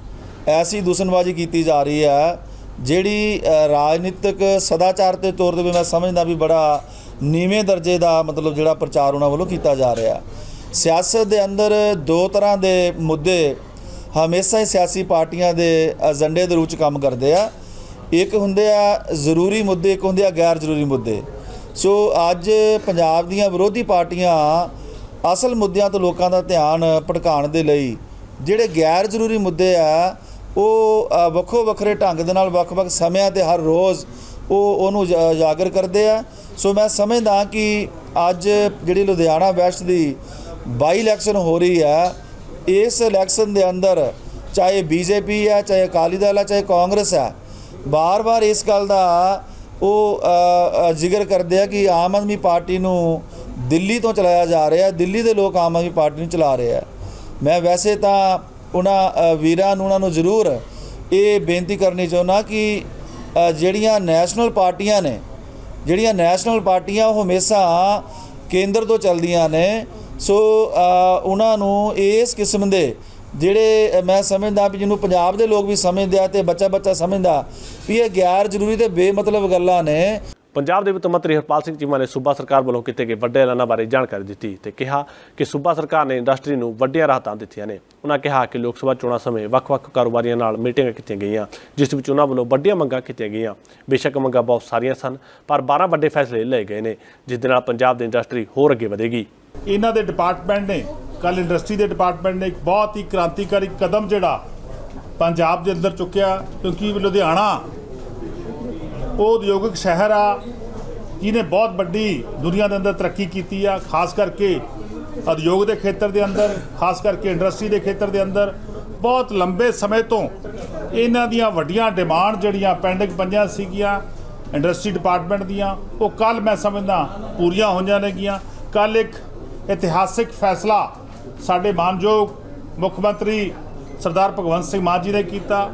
ਐਸੀ ਦੂਸ਼ਣਬਾਜ਼ੀ ਕੀਤੀ ਜਾ ਰਹੀ ਹੈ, ਜਿਹੜੀ ਰਾਜਨੀਤਿਕ ਸਦਾਚਾਰ ਦੇ ਤੌਰ ਤੇ ਵੀ ਮੈਂ ਸਮਝਦਾ ਵੀ ਬੜਾ ਨੀਵੇਂ ਦਰਜੇ ਦਾ ਮਤਲਬ ਜਿਹੜਾ ਪ੍ਰਚਾਰ ਉਹਨਾਂ ਵੱਲੋਂ ਕੀਤਾ ਜਾ ਰਿਹਾ। ਸਿਆਸਤ ਦੇ ਅੰਦਰ ਦੋ ਤਰ੍ਹਾਂ ਦੇ ਮੁੱਦੇ ਹਮੇਸ਼ਾ ਹੀ ਸਿਆਸੀ ਪਾਰਟੀਆਂ ਦੇ ਏਜੰਡੇ ਦੇ ਰੂਪ ਚ ਕੰਮ ਕਰਦੇ ਆ। ਇੱਕ ਹੁੰਦੇ ਆ ਜ਼ਰੂਰੀ ਮੁੱਦੇ, ਇੱਕ ਹੁੰਦੇ ਆ ਗੈਰ ਜ਼ਰੂਰੀ ਮੁੱਦੇ। ਸੋ ਅੱਜ ਪੰਜਾਬ ਦੀਆਂ ਵਿਰੋਧੀ ਪਾਰਟੀਆਂ ਅਸਲ ਮੁੱਦਿਆਂ ਤੋਂ ਲੋਕਾਂ ਦਾ ਧਿਆਨ ਭਟਕਾਉਣ ਦੇ ਲਈ ਜਿਹੜੇ ਗੈਰ ਜ਼ਰੂਰੀ ਮੁੱਦੇ ਆ, ਉਹ ਵੱਖੋ ਵੱਖਰੇ ਢੰਗ ਦੇ ਨਾਲ ਵੱਖ-ਵੱਖ ਸਮਿਆਂ ਤੇ ਹਰ ਰੋਜ਼ ਉਹ, ਉਹਨੂੰ ਉਜਾ- ਉਜਾਗਰ ਕਰਦੇ ਆ। ਸੋ ਮੈਂ ਸਮਝਦਾ ਕਿ ਅੱਜ ਜਿਹੜੀ ਲੁਧਿਆਣਾ ਵੈਸਟ ਦੀ ਬਾਈ ਇਲੈਕਸ਼ਨ ਹੋ ਰਹੀ ਹੈ ਇਸ ਇਲੈਕਸ਼ਨ ਦੇ ਅੰਦਰ ਚਾਹੇ ਬੀਜੇਪੀ ਹੈ ਚਾਹੇ ਅਕਾਲੀ ਦਲ ਹੈ ਚਾਹੇ ਕਾਂਗਰਸ ਹੈ ਬਾਰ-ਬਾਰ ਇਸ ਗੱਲ ਦਾ ਉਹ ਜ਼ਿਕਰ ਕਰਦੇ ਆ ਕਿ ਆਮ ਆਦਮੀ ਪਾਰਟੀ ਨੂੰ ਦਿੱਲੀ ਤੋਂ ਚਲਾਇਆ ਜਾ ਰਿਹਾ, ਦਿੱਲੀ ਦੇ ਲੋਕ ਆਮ ਆਦਮੀ ਪਾਰਟੀ ਨੂੰ ਚਲਾ ਰਹੇ ਆ। ਮੈਂ ਵੈਸੇ ਤਾਂ ਉਹਨਾਂ ਵੀਰਾਂ ਨੂੰ, ਉਹਨਾਂ ਨੂੰ ਜ਼ਰੂਰ ਇਹ ਬੇਨਤੀ ਕਰਨੀ ਚਾਹੁੰਦਾ ਕਿ ਜਿਹੜੀਆਂ ਨੈਸ਼ਨਲ ਪਾਰਟੀਆਂ ਨੇ, ਜਿਹੜੀਆਂ ਨੈਸ਼ਨਲ ਪਾਰਟੀਆਂ ਉਹ ਹਮੇਸ਼ਾ ਕੇਂਦਰ ਤੋਂ ਚੱਲਦੀਆਂ ਨੇ, ਸੋ ਉਹਨਾਂ ਨੂੰ ਇਸ ਕਿਸਮ ਦੇ ਜਿਹੜੇ ਮੈਂ ਸਮਝਦਾ ਵੀ ਜਿਹਨੂੰ ਪੰਜਾਬ ਦੇ ਲੋਕ ਵੀ ਸਮਝਦੇ ਆ ਤੇ ਬੱਚਾ ਬੱਚਾ ਸਮਝਦਾ ਵੀ ਇਹ ਗੈਰ ਜ਼ਰੂਰੀ ਤੇ ਬੇਮਤਲਬ ਗੱਲਾਂ ਨੇ। ਪੰਜਾਬ ਦੇ ਵਿੱਤ ਮੰਤਰੀ ਹਰਪਾਲ ਸਿੰਘ ਚੀਮਾ ਨੇ ਸੂਬਾ ਸਰਕਾਰ ਵੱਲੋਂ ਕੀਤੇ ਗਏ ਵੱਡੇ ਐਲਾਨਾਂ ਬਾਰੇ ਜਾਣਕਾਰੀ ਦਿੱਤੀ ਤੇ ਕਿਹਾ ਕਿ ਸੂਬਾ ਸਰਕਾਰ ਨੇ ਇੰਡਸਟਰੀ ਨੂੰ ਵੱਡੀਆਂ ਰਾਹਤਾਂ ਦਿੱਤੀਆਂ ਨੇ। ਉਹਨਾਂ ਕਿਹਾ ਕਿ ਲੋਕ ਸਭਾ ਚੋਣਾਂ ਸਮੇਂ ਵੱਖ-ਵੱਖ ਕਾਰੋਬਾਰੀਆਂ ਨਾਲ ਮੀਟਿੰਗਾਂ ਕੀਤੀਆਂ ਗਈਆਂ, ਜਿਸ ਵਿੱਚ ਉਹਨਾਂ ਵੱਲੋਂ ਵੱਡੀਆਂ ਮੰਗਾਂ ਕੀਤੀਆਂ ਗਈਆਂ। ਬੇਸ਼ੱਕ ਮੰਗਾਂ ਬਹੁਤ ਸਾਰੀਆਂ ਸਨ, ਪਰ 12 ਵੱਡੇ ਫੈਸਲੇ ਲਏ ਗਏ ਨੇ, ਜਿਸ ਦੇ ਨਾਲ ਪੰਜਾਬ ਦੀ ਇੰਡਸਟਰੀ ਹੋਰ ਅੱਗੇ ਵਧੇਗੀ। ਇਹਨਾਂ ਦੇ ਡਿਪਾਰਟਮੈਂਟ ਨੇ ਕੱਲ ਇੰਡਸਟਰੀ ਦੇ ਡਿਪਾਰਟਮੈਂਟ ਨੇ ਇੱਕ ਬਹੁਤ ਹੀ ਕ੍ਰਾਂਤੀਕਾਰੀ ਕਦਮ ਜਿਹੜਾ ਪੰਜਾਬ ਦੇ ਅੰਦਰ ਚੁੱਕਿਆ, ਕਿਉਂਕਿ ਲੁਧਿਆਣਾ ਉਹ ਉਦਯੋਗਿਕ ਸ਼ਹਿਰ ਆ ਜਿਹਨੇ ਬਹੁਤ ਵੱਡੀ ਦੁਨੀਆ ਦੇ ਅੰਦਰ ਤਰੱਕੀ ਕੀਤੀ ਆ, ਖਾਸ ਕਰਕੇ ਉਦਯੋਗ ਦੇ ਖੇਤਰ ਦੇ ਅੰਦਰ, ਖਾਸ ਕਰਕੇ ਇੰਡਸਟਰੀ ਦੇ ਖੇਤਰ ਦੇ ਅੰਦਰ। ਬਹੁਤ ਲੰਬੇ ਸਮੇਂ ਤੋਂ ਇਹਨਾਂ ਦੀਆਂ ਵੱਡੀਆਂ ਡਿਮਾਂਡ ਜਿਹੜੀਆਂ ਪੈਂਡਿੰਗ ਪਈਆਂ ਸੀਗੀਆਂ ਇੰਡਸਟਰੀ ਡਿਪਾਰਟਮੈਂਟ ਦੀਆਂ, ਉਹ ਕੱਲ ਮੈਂ ਸਮਝਦਾ ਪੂਰੀਆਂ ਹੋਈਆਂ ਨੇਗੀਆਂ। ਕੱਲ ਇੱਕ ਇਤਿਹਾਸਿਕ ਫੈਸਲਾ ਸਾਡੇ ਮਾਨਯੋਗ ਮੁੱਖ ਮੰਤਰੀ ਸਰਦਾਰ ਭਗਵੰਤ ਸਿੰਘ ਮਾਨ ਜੀ ਨੇ ਕੀਤਾ।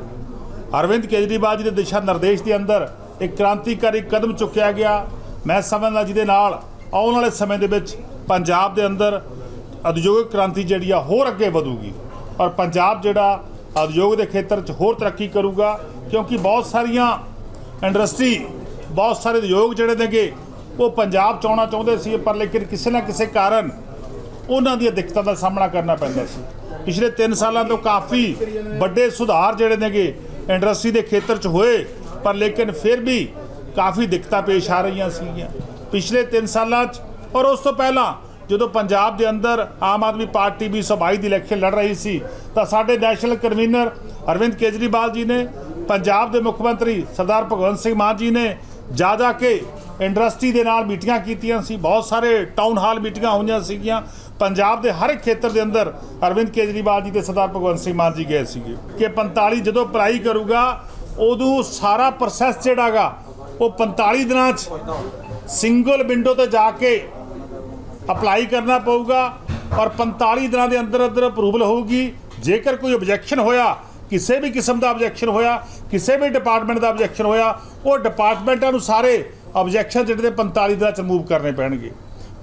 ਅਰਵਿੰਦ ਕੇਜਰੀਵਾਲ ਜੀ ਦੇ ਦਿਸ਼ਾ ਨਿਰਦੇਸ਼ ਦੇ ਅੰਦਰ ਇੱਕ ਕ੍ਰਾਂਤੀਕਾਰੀ ਕਦਮ ਚੁੱਕਿਆ ਗਿਆ। ਮੈਂ ਸਮਝਦਾ ਜਿਹਦੇ ਨਾਲ ਆਉਣ ਵਾਲੇ ਸਮੇਂ ਦੇ ਵਿੱਚ ਪੰਜਾਬ ਦੇ ਅੰਦਰ ਉਦਯੋਗਿਕ ਕ੍ਰਾਂਤੀ ਜਿਹੜੀ ਆ ਹੋਰ ਅੱਗੇ ਵਧੂਗੀ ਔਰ ਪੰਜਾਬ ਜਿਹੜਾ ਉਦਯੋਗ ਦੇ ਖੇਤਰ 'ਚ ਹੋਰ ਤਰੱਕੀ ਕਰੂਗਾ, ਕਿਉਂਕਿ ਬਹੁਤ ਸਾਰੀਆਂ ਇੰਡਸਟਰੀ, ਬਹੁਤ ਸਾਰੇ ਉਦਯੋਗ ਜਿਹੜੇ ਨੇਗੇ, ਉਹ ਪੰਜਾਬ 'ਚ ਆਉਣਾ ਚਾਹੁੰਦੇ ਸੀ, ਪਰ ਲੇਕਿਨ ਕਿਸੇ ਨਾ ਕਿਸੇ ਕਾਰਨ ਉਹਨਾਂ ਦੀਆਂ ਦਿੱਕਤਾਂ ਦਾ ਸਾਹਮਣਾ ਕਰਨਾ ਪੈਂਦਾ ਸੀ। ਪਿਛਲੇ 3 ਸਾਲਾਂ ਤੋਂ ਕਾਫੀ ਵੱਡੇ ਸੁਧਾਰ ਜਿਹੜੇ ਨੇਗੇ, ਇੰਡਸਟਰੀ ਦੇ ਖੇਤਰ 'ਚ ਹੋਏ ਪਰ ਲੇਕਿਨ ਫਿਰ ਵੀ ਕਾਫੀ ਦਿੱਕਤਾਂ ਪੇਸ਼ ਆ ਰਹੀਆਂ ਸੀਗੀਆਂ। ਪਿਛਲੇ 3 ਸਾਲਾਂ 'ਚ ਔਰ ਉਸ ਤੋਂ ਪਹਿਲਾਂ ਜਦੋਂ ਪੰਜਾਬ ਦੇ ਅੰਦਰ ਆਮ ਆਦਮੀ ਪਾਰਟੀ ਵੀ ਸਬਾਈ ਦੀ ਇਲੈਕਸ਼ਨ ਲੜ ਰਹੀ ਸੀ, ਤਾਂ ਸਾਡੇ ਨੈਸ਼ਨਲ ਕਨਵੀਨਰ ਅਰਵਿੰਦ ਕੇਜਰੀਵਾਲ ਜੀ ਨੇ, ਪੰਜਾਬ ਦੇ ਮੁੱਖ ਮੰਤਰੀ ਸਰਦਾਰ ਭਗਵੰਤ ਸਿੰਘ ਮਾਨ ਜੀ ਨੇ ਜਾ ਜਾ ਕੇ ਇੰਡਸਟਰੀ ਦੇ ਨਾਲ ਮੀਟਿੰਗਾਂ ਕੀਤੀਆਂ ਸੀ। ਬਹੁਤ ਸਾਰੇ ਟਾਊਨ ਹਾਲ ਮੀਟਿੰਗਾਂ ਹੋਈਆਂ ਸੀਗੀਆਂ। ਪੰਜਾਬ ਦੇ ਹਰ ਇੱਕ ਖੇਤਰ ਦੇ ਅੰਦਰ ਅਰਵਿੰਦ ਕੇਜਰੀਵਾਲ ਜੀ ਤੇ ਸਰਦਾਰ ਭਗਵੰਤ ਸਿੰਘ ਮਾਨ ਜੀ ਗਏ ਸੀਗੇ ਕਿ 45 ਜਦੋਂ ਅਪਲਾਈ ਕਰੂਗਾ ਉਦੋਂ ਸਾਰਾ ਪ੍ਰੋਸੈਸ ਜਿਹੜਾਗਾ ਉਹ 45 ਦਿਨਾਂ 'ਚ ਸਿੰਗਲ ਵਿੰਡੋ ਤੇ ਜਾ ਕੇ ਅਪਲਾਈ ਕਰਨਾ ਪਊਗਾ ਔਰ 45 ਦਿਨਾਂ ਦੇ ਅੰਦਰ ਅੰਦਰ ਅਪਰੂਵਲ ਹੋਊਗੀ। ਜੇਕਰ ਕੋਈ ਆਬਜੈਕਸ਼ਨ ਹੋਇਆ, ਕਿਸੇ ਵੀ ਕਿਸਮ ਦਾ ਆਬਜੈਕਸ਼ਨ ਹੋਇਆ, ਕਿਸੇ ਵੀ ਡਿਪਾਰਟਮੈਂਟ ਦਾ ਆਬਜੈਕਸ਼ਨ ਹੋਇਆ, ਉਹ ਡਿਪਾਰਟਮੈਂਟਾਂ ਨੂੰ ਸਾਰੇ ਆਬਜੈਕਸ਼ਨ ਜਿਹੜੇ ਨੇ 45 ਦਿਨਾਂ ਚ ਰਿਮੂਵ ਕਰਨੇ ਪੈਣਗੇ।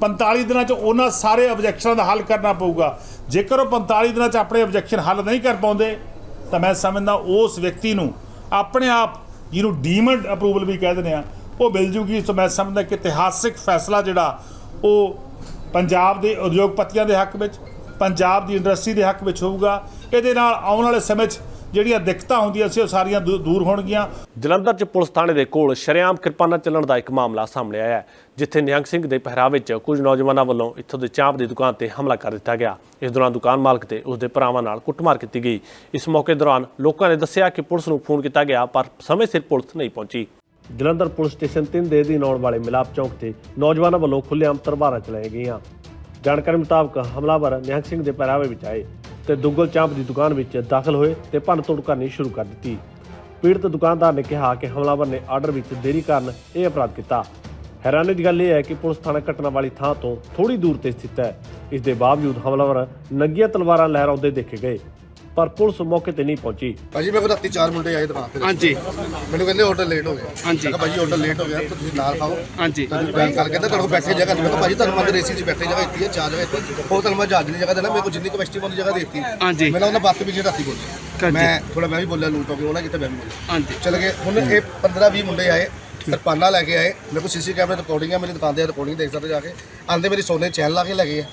45 ਦਿਨਾਂ ਚ ਉਹਨਾਂ ਸਾਰੇ ਆਬਜੈਕਸ਼ਨਾਂ ਦਾ ਹੱਲ ਕਰਨਾ ਪਊਗਾ। ਜੇਕਰ ਉਹ 45 ਦਿਨਾਂ ਚ ਆਪਣੇ ਆਬਜੈਕਸ਼ਨ ਹੱਲ ਨਹੀਂ ਕਰ ਪਾਉਂਦੇ, ਤਾਂ ਮੈਂ ਸਮਝਦਾ ਉਸ ਵਿਅਕਤੀ ਨੂੰ ਆਪਣੇ ਆਪ ਜਿਹਨੂੰ ਡੀਮਡ ਅਪਰੂਵਲ ਵੀ ਕਹਿ ਦਿੰਦੇ ਆ, ਉਹ ਮਿਲ ਜੂਗੀ। ਸੋ ਮੈਂ ਸਮਝਦਾ ਕਿ ਇਤਿਹਾਸਿਕ ਫੈਸਲਾ ਜਿਹੜਾ, ਉਹ ਪੰਜਾਬ ਦੇ ਉਦਯੋਗਪਤੀਆਂ ਦੇ ਹੱਕ ਵਿੱਚ, ਪੰਜਾਬ ਦੀ ਇੰਡਸਟਰੀ ਦੇ ਹੱਕ ਵਿੱਚ ਹੋਊਗਾ। ਇਹਦੇ ਨਾਲ ਆਉਣ ਵਾਲੇ ਸਮੇਂ 'ਚ ਜਿਹੜੀਆਂ ਦਿੱਕਤਾਂ ਹੁੰਦੀਆਂ ਸੀ ਉਹ ਸਾਰੀਆਂ ਦੂ- ਦੂਰ ਹੋਣਗੀਆਂ। ਜਲੰਧਰ 'ਚ ਪੁਲਿਸ ਥਾਣੇ ਦੇ ਕੋਲ ਸ਼ਰੇਆਮ ਕਿਰਪਾਨਾਂ ਚੱਲਣ ਦਾ ਇੱਕ ਮਾਮਲਾ ਸਾਹਮਣੇ ਆਇਆ ਹੈ ਜਿੱਥੇ ਨਿਹੰਗ ਸਿੰਘ ਦੇ ਪਹਿਰਾਵੇ 'ਚ ਕੁਝ ਨੌਜਵਾਨਾਂ ਵੱਲੋਂ ਇੱਥੋਂ ਦੇ ਚਾਂਪ ਦੀ ਦੁਕਾਨ ਤੇ ਹਮਲਾ ਕਰ ਦਿੱਤਾ ਗਿਆ। ਇਸ ਦੌਰਾਨ ਦੁਕਾਨ ਮਾਲਕ ਤੇ ਉਸ ਦੇ ਭਰਾਵਾਂ ਨਾਲ ਕੁੱਟਮਾਰ ਕੀਤੀ ਗਈ। ਇਸ ਮੌਕੇ ਦੌਰਾਨ ਲੋਕਾਂ ਨੇ ਦੱਸਿਆ ਕਿ ਪੁਲਿਸ ਨੂੰ ਫੋਨ ਕੀਤਾ ਗਿਆ ਪਰ ਸਮੇਂ ਸਿਰ ਪੁਲਿਸ ਨਹੀਂ ਪਹੁੰਚੀ। ਜਲੰਧਰ ਪੁਲਿਸ ਸਟੇਸ਼ਨ 3 ਦੇ ਅਧੀਨ ਆਉਣ ਵਾਲੇ ਮਿਲਾਪ ਚੌਕ ਤੇ ਨੌਜਵਾਨਾਂ ਵੱਲੋਂ ਖੁੱਲ੍ਹੇਆਮ ਤਲਵਾਰਾਂ ਚਲਾਈਆਂ ਗਈਆਂ। ਜਾਣਕਾਰੀ ਮੁਤਾਬਕ ਹਮਲਾਵਰ ਨਿਹੰਗ ਸਿੰਘ ਦੇ ਪਹਿਰਾਵੇ ਵਿੱਚ ਆਏ। ਤੇ ਦੁੱਗਲ ਚਾਂਪ ਦੀ ਦੁਕਾਨ ਵਿੱਚ ਦਾਖਲ ਹੋਏ ਤੇ ਭੰਨ-ਤੋੜ ਕਰਨੀ ਸ਼ੁਰੂ ਕਰ ਦਿੱਤੀ। ਪੀੜਤ ਦੁਕਾਨਦਾਰ ਨੇ ਕਿਹਾ ਕਿ ਹਮਲਾਵਰ ਨੇ ਆਰਡਰ ਵਿੱਚ ਦੇਰੀ ਕਾਰਨ ਇਹ ਅਪਰਾਧ ਕੀਤਾ। ਹੈਰਾਨੀ ਦੀ ਗੱਲ ਇਹ ਹੈ ਕਿ ਪੁਲਿਸ ਥਾਣਾ ਘਟਨਾ ਵਾਲੀ ਥਾਂ ਤੋਂ ਥੋੜੀ ਦੂਰ ਤੇ ਸਥਿਤ ਹੈ। ਇਸ ਦੇ ਬਾਵਜੂਦ ਹਮਲਾਵਰ ਨੰਗੀਆਂ ਤਲਵਾਰਾਂ ਲਹਿਰਾਉਂਦੇ ਦੇਖੇ ਗਏ। ਪਰ ਪੁਲਿਸ ਮੌਕੇ ਤੇ ਨਹੀਂ ਪਹੁੰਚੀ। ਭਾਜੀ ਮੇਰੇ ਕੋਲ ਰਾਤੀ ਚਾਰ ਮੁੰਡੇ ਆਏ ਦੁਕਾਨ ਤੇ। ਹਾਂਜੀ। ਮੈਨੂੰ ਕਹਿੰਦੇ ਆਰਡਰ ਲੇਟ ਹੋ ਗਿਆ। ਹਾਂਜੀ। ਮੈਂ ਕਿਹਾ ਭਾਜੀ ਆਰਡਰ ਲੇਟ ਹੋ ਗਿਆ ਤਾਂ ਤੁਸੀਂ ਨਾਲ ਖਾਓ ਹਾਂਜੀ। ਤਾਂ ਗੱਲ ਕਰ ਕਹਿੰਦਾ ਤੁਹਾਡੇ ਕੋਲ ਬੈਠੇ ਜਗ੍ਹਾ ਨਹੀਂ ਮੈਂ ਕਿਹਾ ਭਾਜੀ ਤੁਹਾਨੂੰ ਮੈਂ ਰੇਸੀ 'ਚ ਬੈਠੇ ਜਗ੍ਹਾ ਦਿੱਤੀ ਹੈ ਚਾਰ ਜਗ੍ਹਾ ਦਿੱਤੀ ਤੁਹਾਨੂੰ ਮੈਂ ਜਹਾਜ਼ ਦੀ ਜਗ੍ਹਾ ਦੇਣਾ ਮੇਰੇ ਕੋਲ ਜਿੰਨੀ ਕਪੈਸਿਟੀ ਵਾਲੀ ਜਗ੍ਹਾ ਦਿੱਤੀ ਹਾਂਜੀ। ਮੈਂ ਉਹਨਾਂ ਬਾਤ ਵੀ ਰਾਤੀ ਬੋਲੀ ਮੈਂ ਥੋੜਾ ਮੈਂ ਵੀ ਬੋਲਿਆ ਲੂਟ ਹੋ ਗਿਆ ਉਹਨਾਂ ਕਿਤੇ ਮੈਂ ਵੀ ਬੋਲਿਆ। ਹਾਂਜੀ। ਚਲ ਗਏ। ਹੁਣ ਇਹ 15 20 ਮੁੰਡੇ ਆਏ। ਕਿਰਪਾਨਾਂ ਲੈ ਕੇ ਆਏ। ਮੇਰੇ ਕੋਲ ਸੀਸੀ ਕੈਮਰੇ ਰਿਕਾਰਡਿੰਗ ਹੈ ਮੇਰੀ ਦੁਕਾਨ ਦੇ ਰਿਕਾਰਡਿੰਗ ਦੇਖ ਸਕਦੇ ਜਾ ਕੇ। ਆਂਦੇ ਮੇਰੀ ਸੋਨੇ ਚੈਨ ਲਾ ਕੇ ਲੈ ਗਏ ਆ।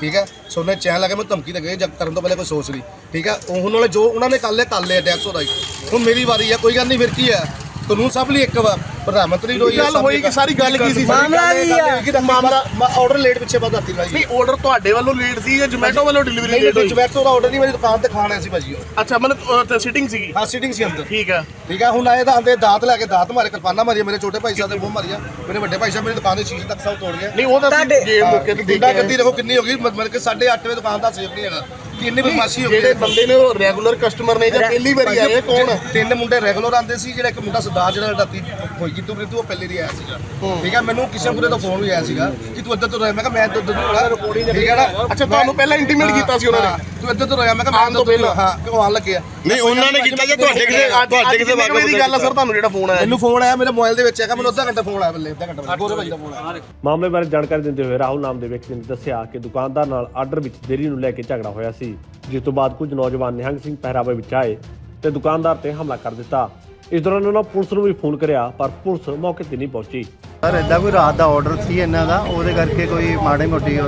ਠੀਕ ਹੈ ਸੋਨੇ ਚੈਨ ਲਾ ਕੇ ਮੈਨੂੰ ਧਮਕੀ ਦੇ ਗਏ, ਜਦ ਕਰਨ ਤੋਂ ਪਹਿਲੇ ਕੋਈ ਸੋਚ ਨਹੀਂ। ਠੀਕ ਹੈ ਉਹ ਹੁਣ ਵਾਲੇ ਜੋ ਉਹਨਾਂ ਨੇ ਕਰ ਲਿਆ ਕਰ ਲਿਆ ਟੈਕਸ ਉਹਦਾ ਹੀ। ਹੁਣ ਮੇਰੀ ਵਾਰੀ ਹੈ ਕੋਈ ਗੱਲ ਨਹੀਂ, ਫਿਰ ਕੀ ਹੈ ਕਾਨੂੰਨ ਸਭ ਲਈ ਇੱਕ ਵਾ ਪ੍ਰਧਾਨ ਮੰਤਰੀ ਰੋਈ ਗੱਲ ਹੋਈ ਕਿ ਸਾਰੀ ਗੱਲ ਕੀ ਸੀ? ਮਾਮਲਾ ਕੀ ਆ? ਮਾਮਲਾ ਆਰਡਰ ਲੇਟ ਪਿੱਛੇ ਬਾਅਦ ਰਾਤੀ ਭਾਈ ਨਹੀਂ ਆਰਡਰ ਤੁਹਾਡੇ ਵੱਲੋਂ ਲੇਟ ਸੀ ਜਾਂ ਜੋਮੈਟੋ ਵੱਲੋਂ ਡਿਲੀਵਰੀ ਲੇਟ ਨਹੀਂ ਹੋਈ? ਜਮੈਟੋ ਦਾ ਆਰਡਰ ਨਹੀਂ ਮੇਰੀ ਦੁਕਾਨ ਤੇ ਖਾਣ ਆਇਆ ਸੀ ਭਾਜੀ ਉਹ। ਅੱਛਾ ਮਤਲਬ ਸਿਟਿੰਗ ਸੀਗੀ? ਹਾਂ ਸੀਟਿੰਗ ਸੀ ਅੰਦਰ। ਠੀਕ ਹੈ ਠੀਕ ਹੈ ਹੁਣ ਆਏ ਤਾਂ ਆਂਦੇ ਦਾਤ ਲੈ ਕੇ ਦਾਤ ਮਾਰੇ ਕਿਰਪਾਨਾਂ ਮਾਰੀਆਂ ਮੇਰੇ ਛੋਟੇ ਭਾਈ ਸਾਹਿਬ ਦੇ ਮੂੰਹ ਮਾਰੀਆਂ ਮੇਰੇ ਵੱਡੇ ਭਾਈ ਸਾਹਿਬ ਮੇਰੀ ਦੁਕਾਨ ਦੇ ਸ਼ੀਸ਼ੇ ਤੱਕ ਸਭ ਤੋੜ ਗਏ। ਨਹੀਂ ਉਹ ਤਾਂ ਜੇ ਮੌਕੇ ਤੇ ਗੁੰਡਾ ਦੇਖਿਆ। ਗੱਦੀ ਦੇਖੋ ਕਿੰਨੀ ਹੋ ਗਈ ਮਤਲਬ ਕਿ 8:30 ਵਜੇ ਦੁਕਾਨ ਦਾ ਸੇਫ ਨਹੀਂ ਹੈਗਾ। ਕਿੰਨੀ ਬਦਮਾਸ਼ੀ ਹੋ ਗਈ। ਜਿਹੜੇ ਬੰਦੇ ਨੇ ਉਹ ਰੈਗੂਲਰ ਕਸਟਮਰ ਨੇ ਜਾਂ ਪਹਿਲੀ ਵਾਰੀ ਆਏ ਆ, ਕੌਣ ਆ? ਤਿੰਨ ਮੁੰਡੇ ਰੈਗੂਲਰ ਆਉਂਦੇ ਸੀ ਜਿਹੜਾ ਇੱਕ ਮੁੰਡਾ ਸਰਦਾਰ ਜਿਹੜਾ ਰਾਤੀ ਹੋਈ ਕਿਤੂ ਪ੍ਰੀਤੂ ਉਹ ਪਹਿਲੇ ਦੀ ਆਇਆ ਸੀਗਾ। ਠੀਕ ਹੈ ਮੈਨੂੰ ਕਿਸੇ ਮੁੰਡੇ ਤੋਂ ਫੋਨ ਵੀ ਆਇਆ ਸੀਗਾ ਕਿ ਤੂੰ ਇੱਧਰ ਤੋਂ ਰਹਿ ਮੈਂ ਕਿਹਾ ਮੈਂ ਇੱਧਰ ਤੋਂ ਹੋਣਾ ਠੀਕ ਹੈ ਨਾ? ਅੱਛਾ ਤੁਹਾਨੂੰ ਪਹਿਲਾਂ ਇੰਟੀਮੇਟ ਕੀਤਾ ਸੀ ਉਹਨਾਂ ਨੇ? ਤੂੰ ਇੱਧਰ ਤੋਂ ਰਹਿ ਮੈਂ ਕਿਹਾ ਮੈਂ ਤੋਂ ਇੱਧਰ ਤੋਂ ਪਹਿਲਾਂ। ਹਾਂ ਕਿਉਂ ਆਉਣ ਲੱਗਿਆ ਨਹੀਂ ਉਹਨਾਂ ਨੇ ਕੀਤਾ ਜਾਂ ਤੁਹਾਡੇ ਕਿਸੇ ਤੁਹਾਡੇ ਕਿਸੇ ਵਾਕਫ ਦੀ ਗੱਲ ਆ ਸਰ? ਤੁਹਾਨੂੰ ਜਿਹੜਾ ਫੋਨ ਆਇਆ? ਮੈਨੂੰ ਫੋਨ ਆਇਆ ਮੇਰੇ ਮੋਬਾਈਲ ਦੇ ਵਿੱਚ ਹੈਗਾ ਮੈਨੂੰ ਅੱਧਾ ਘੰਟਾ ਫੋਨ ਆਇਆ ਬੱਲੇ ਅੱਧਾ ਘੰਟਾ ਗੋਰੇ ਭਾਈ ਦਾ ਫੋਨ ਆਇਆ ਮਾਮਲੇ ਬਾਰੇ ਜਾਣਕਾਰੀ ਦਿੰਦੇ ਹੋਏ ਰਾਹੁਲ ਨਾਮ ਦੇ ਵਿਅਕਤੀ ਨੇ ਦੱਸਿਆ ਕਿ ਦੁਕਾਨਦਾਰ ਨਾਲ ਆਰਡਰ ਵਿੱਚ ਦੇਰੀ ਨੂੰ ਲੈ ਕੇ ਝਗੜਾ ਹੋਇਆ ਸੀ ਜਿਸ ਤੋਂ ਬਾਅਦ ਕੁਝ ਨੌਜਵਾਨ ਨਿਹੰਗ ਸਿੰਘ ਪਹਿਰਾਵੇ ਵਿੱਚ ਆਏ ਤੇ ਦੁਕਾਨਦਾਰ ਤੇ ਹਮਲਾ ਕਰ ਦਿੱਤਾ। ਇਸ ਦੌਰਾਨ ਉਹਨਾਂ ਪੁਲਿਸ ਨੂੰ ਵੀ ਫੋਨ ਕਰਿਆ ਪਰ ਪੁਲਿਸ ਮੌਕੇ ਤੇ ਨਹੀਂ ਪਹੁੰਚੀ। ਸਰ ਇਦਾਂ ਕੋਈ ਰਾਤ ਦਾ ਆਰਡਰ ਸੀ ਇਹਨਾਂ ਦਾ? ਉਹਦੇ ਕਰਕੇ ਕੋਈ ਮਾੜੇ ਮੋਟੀ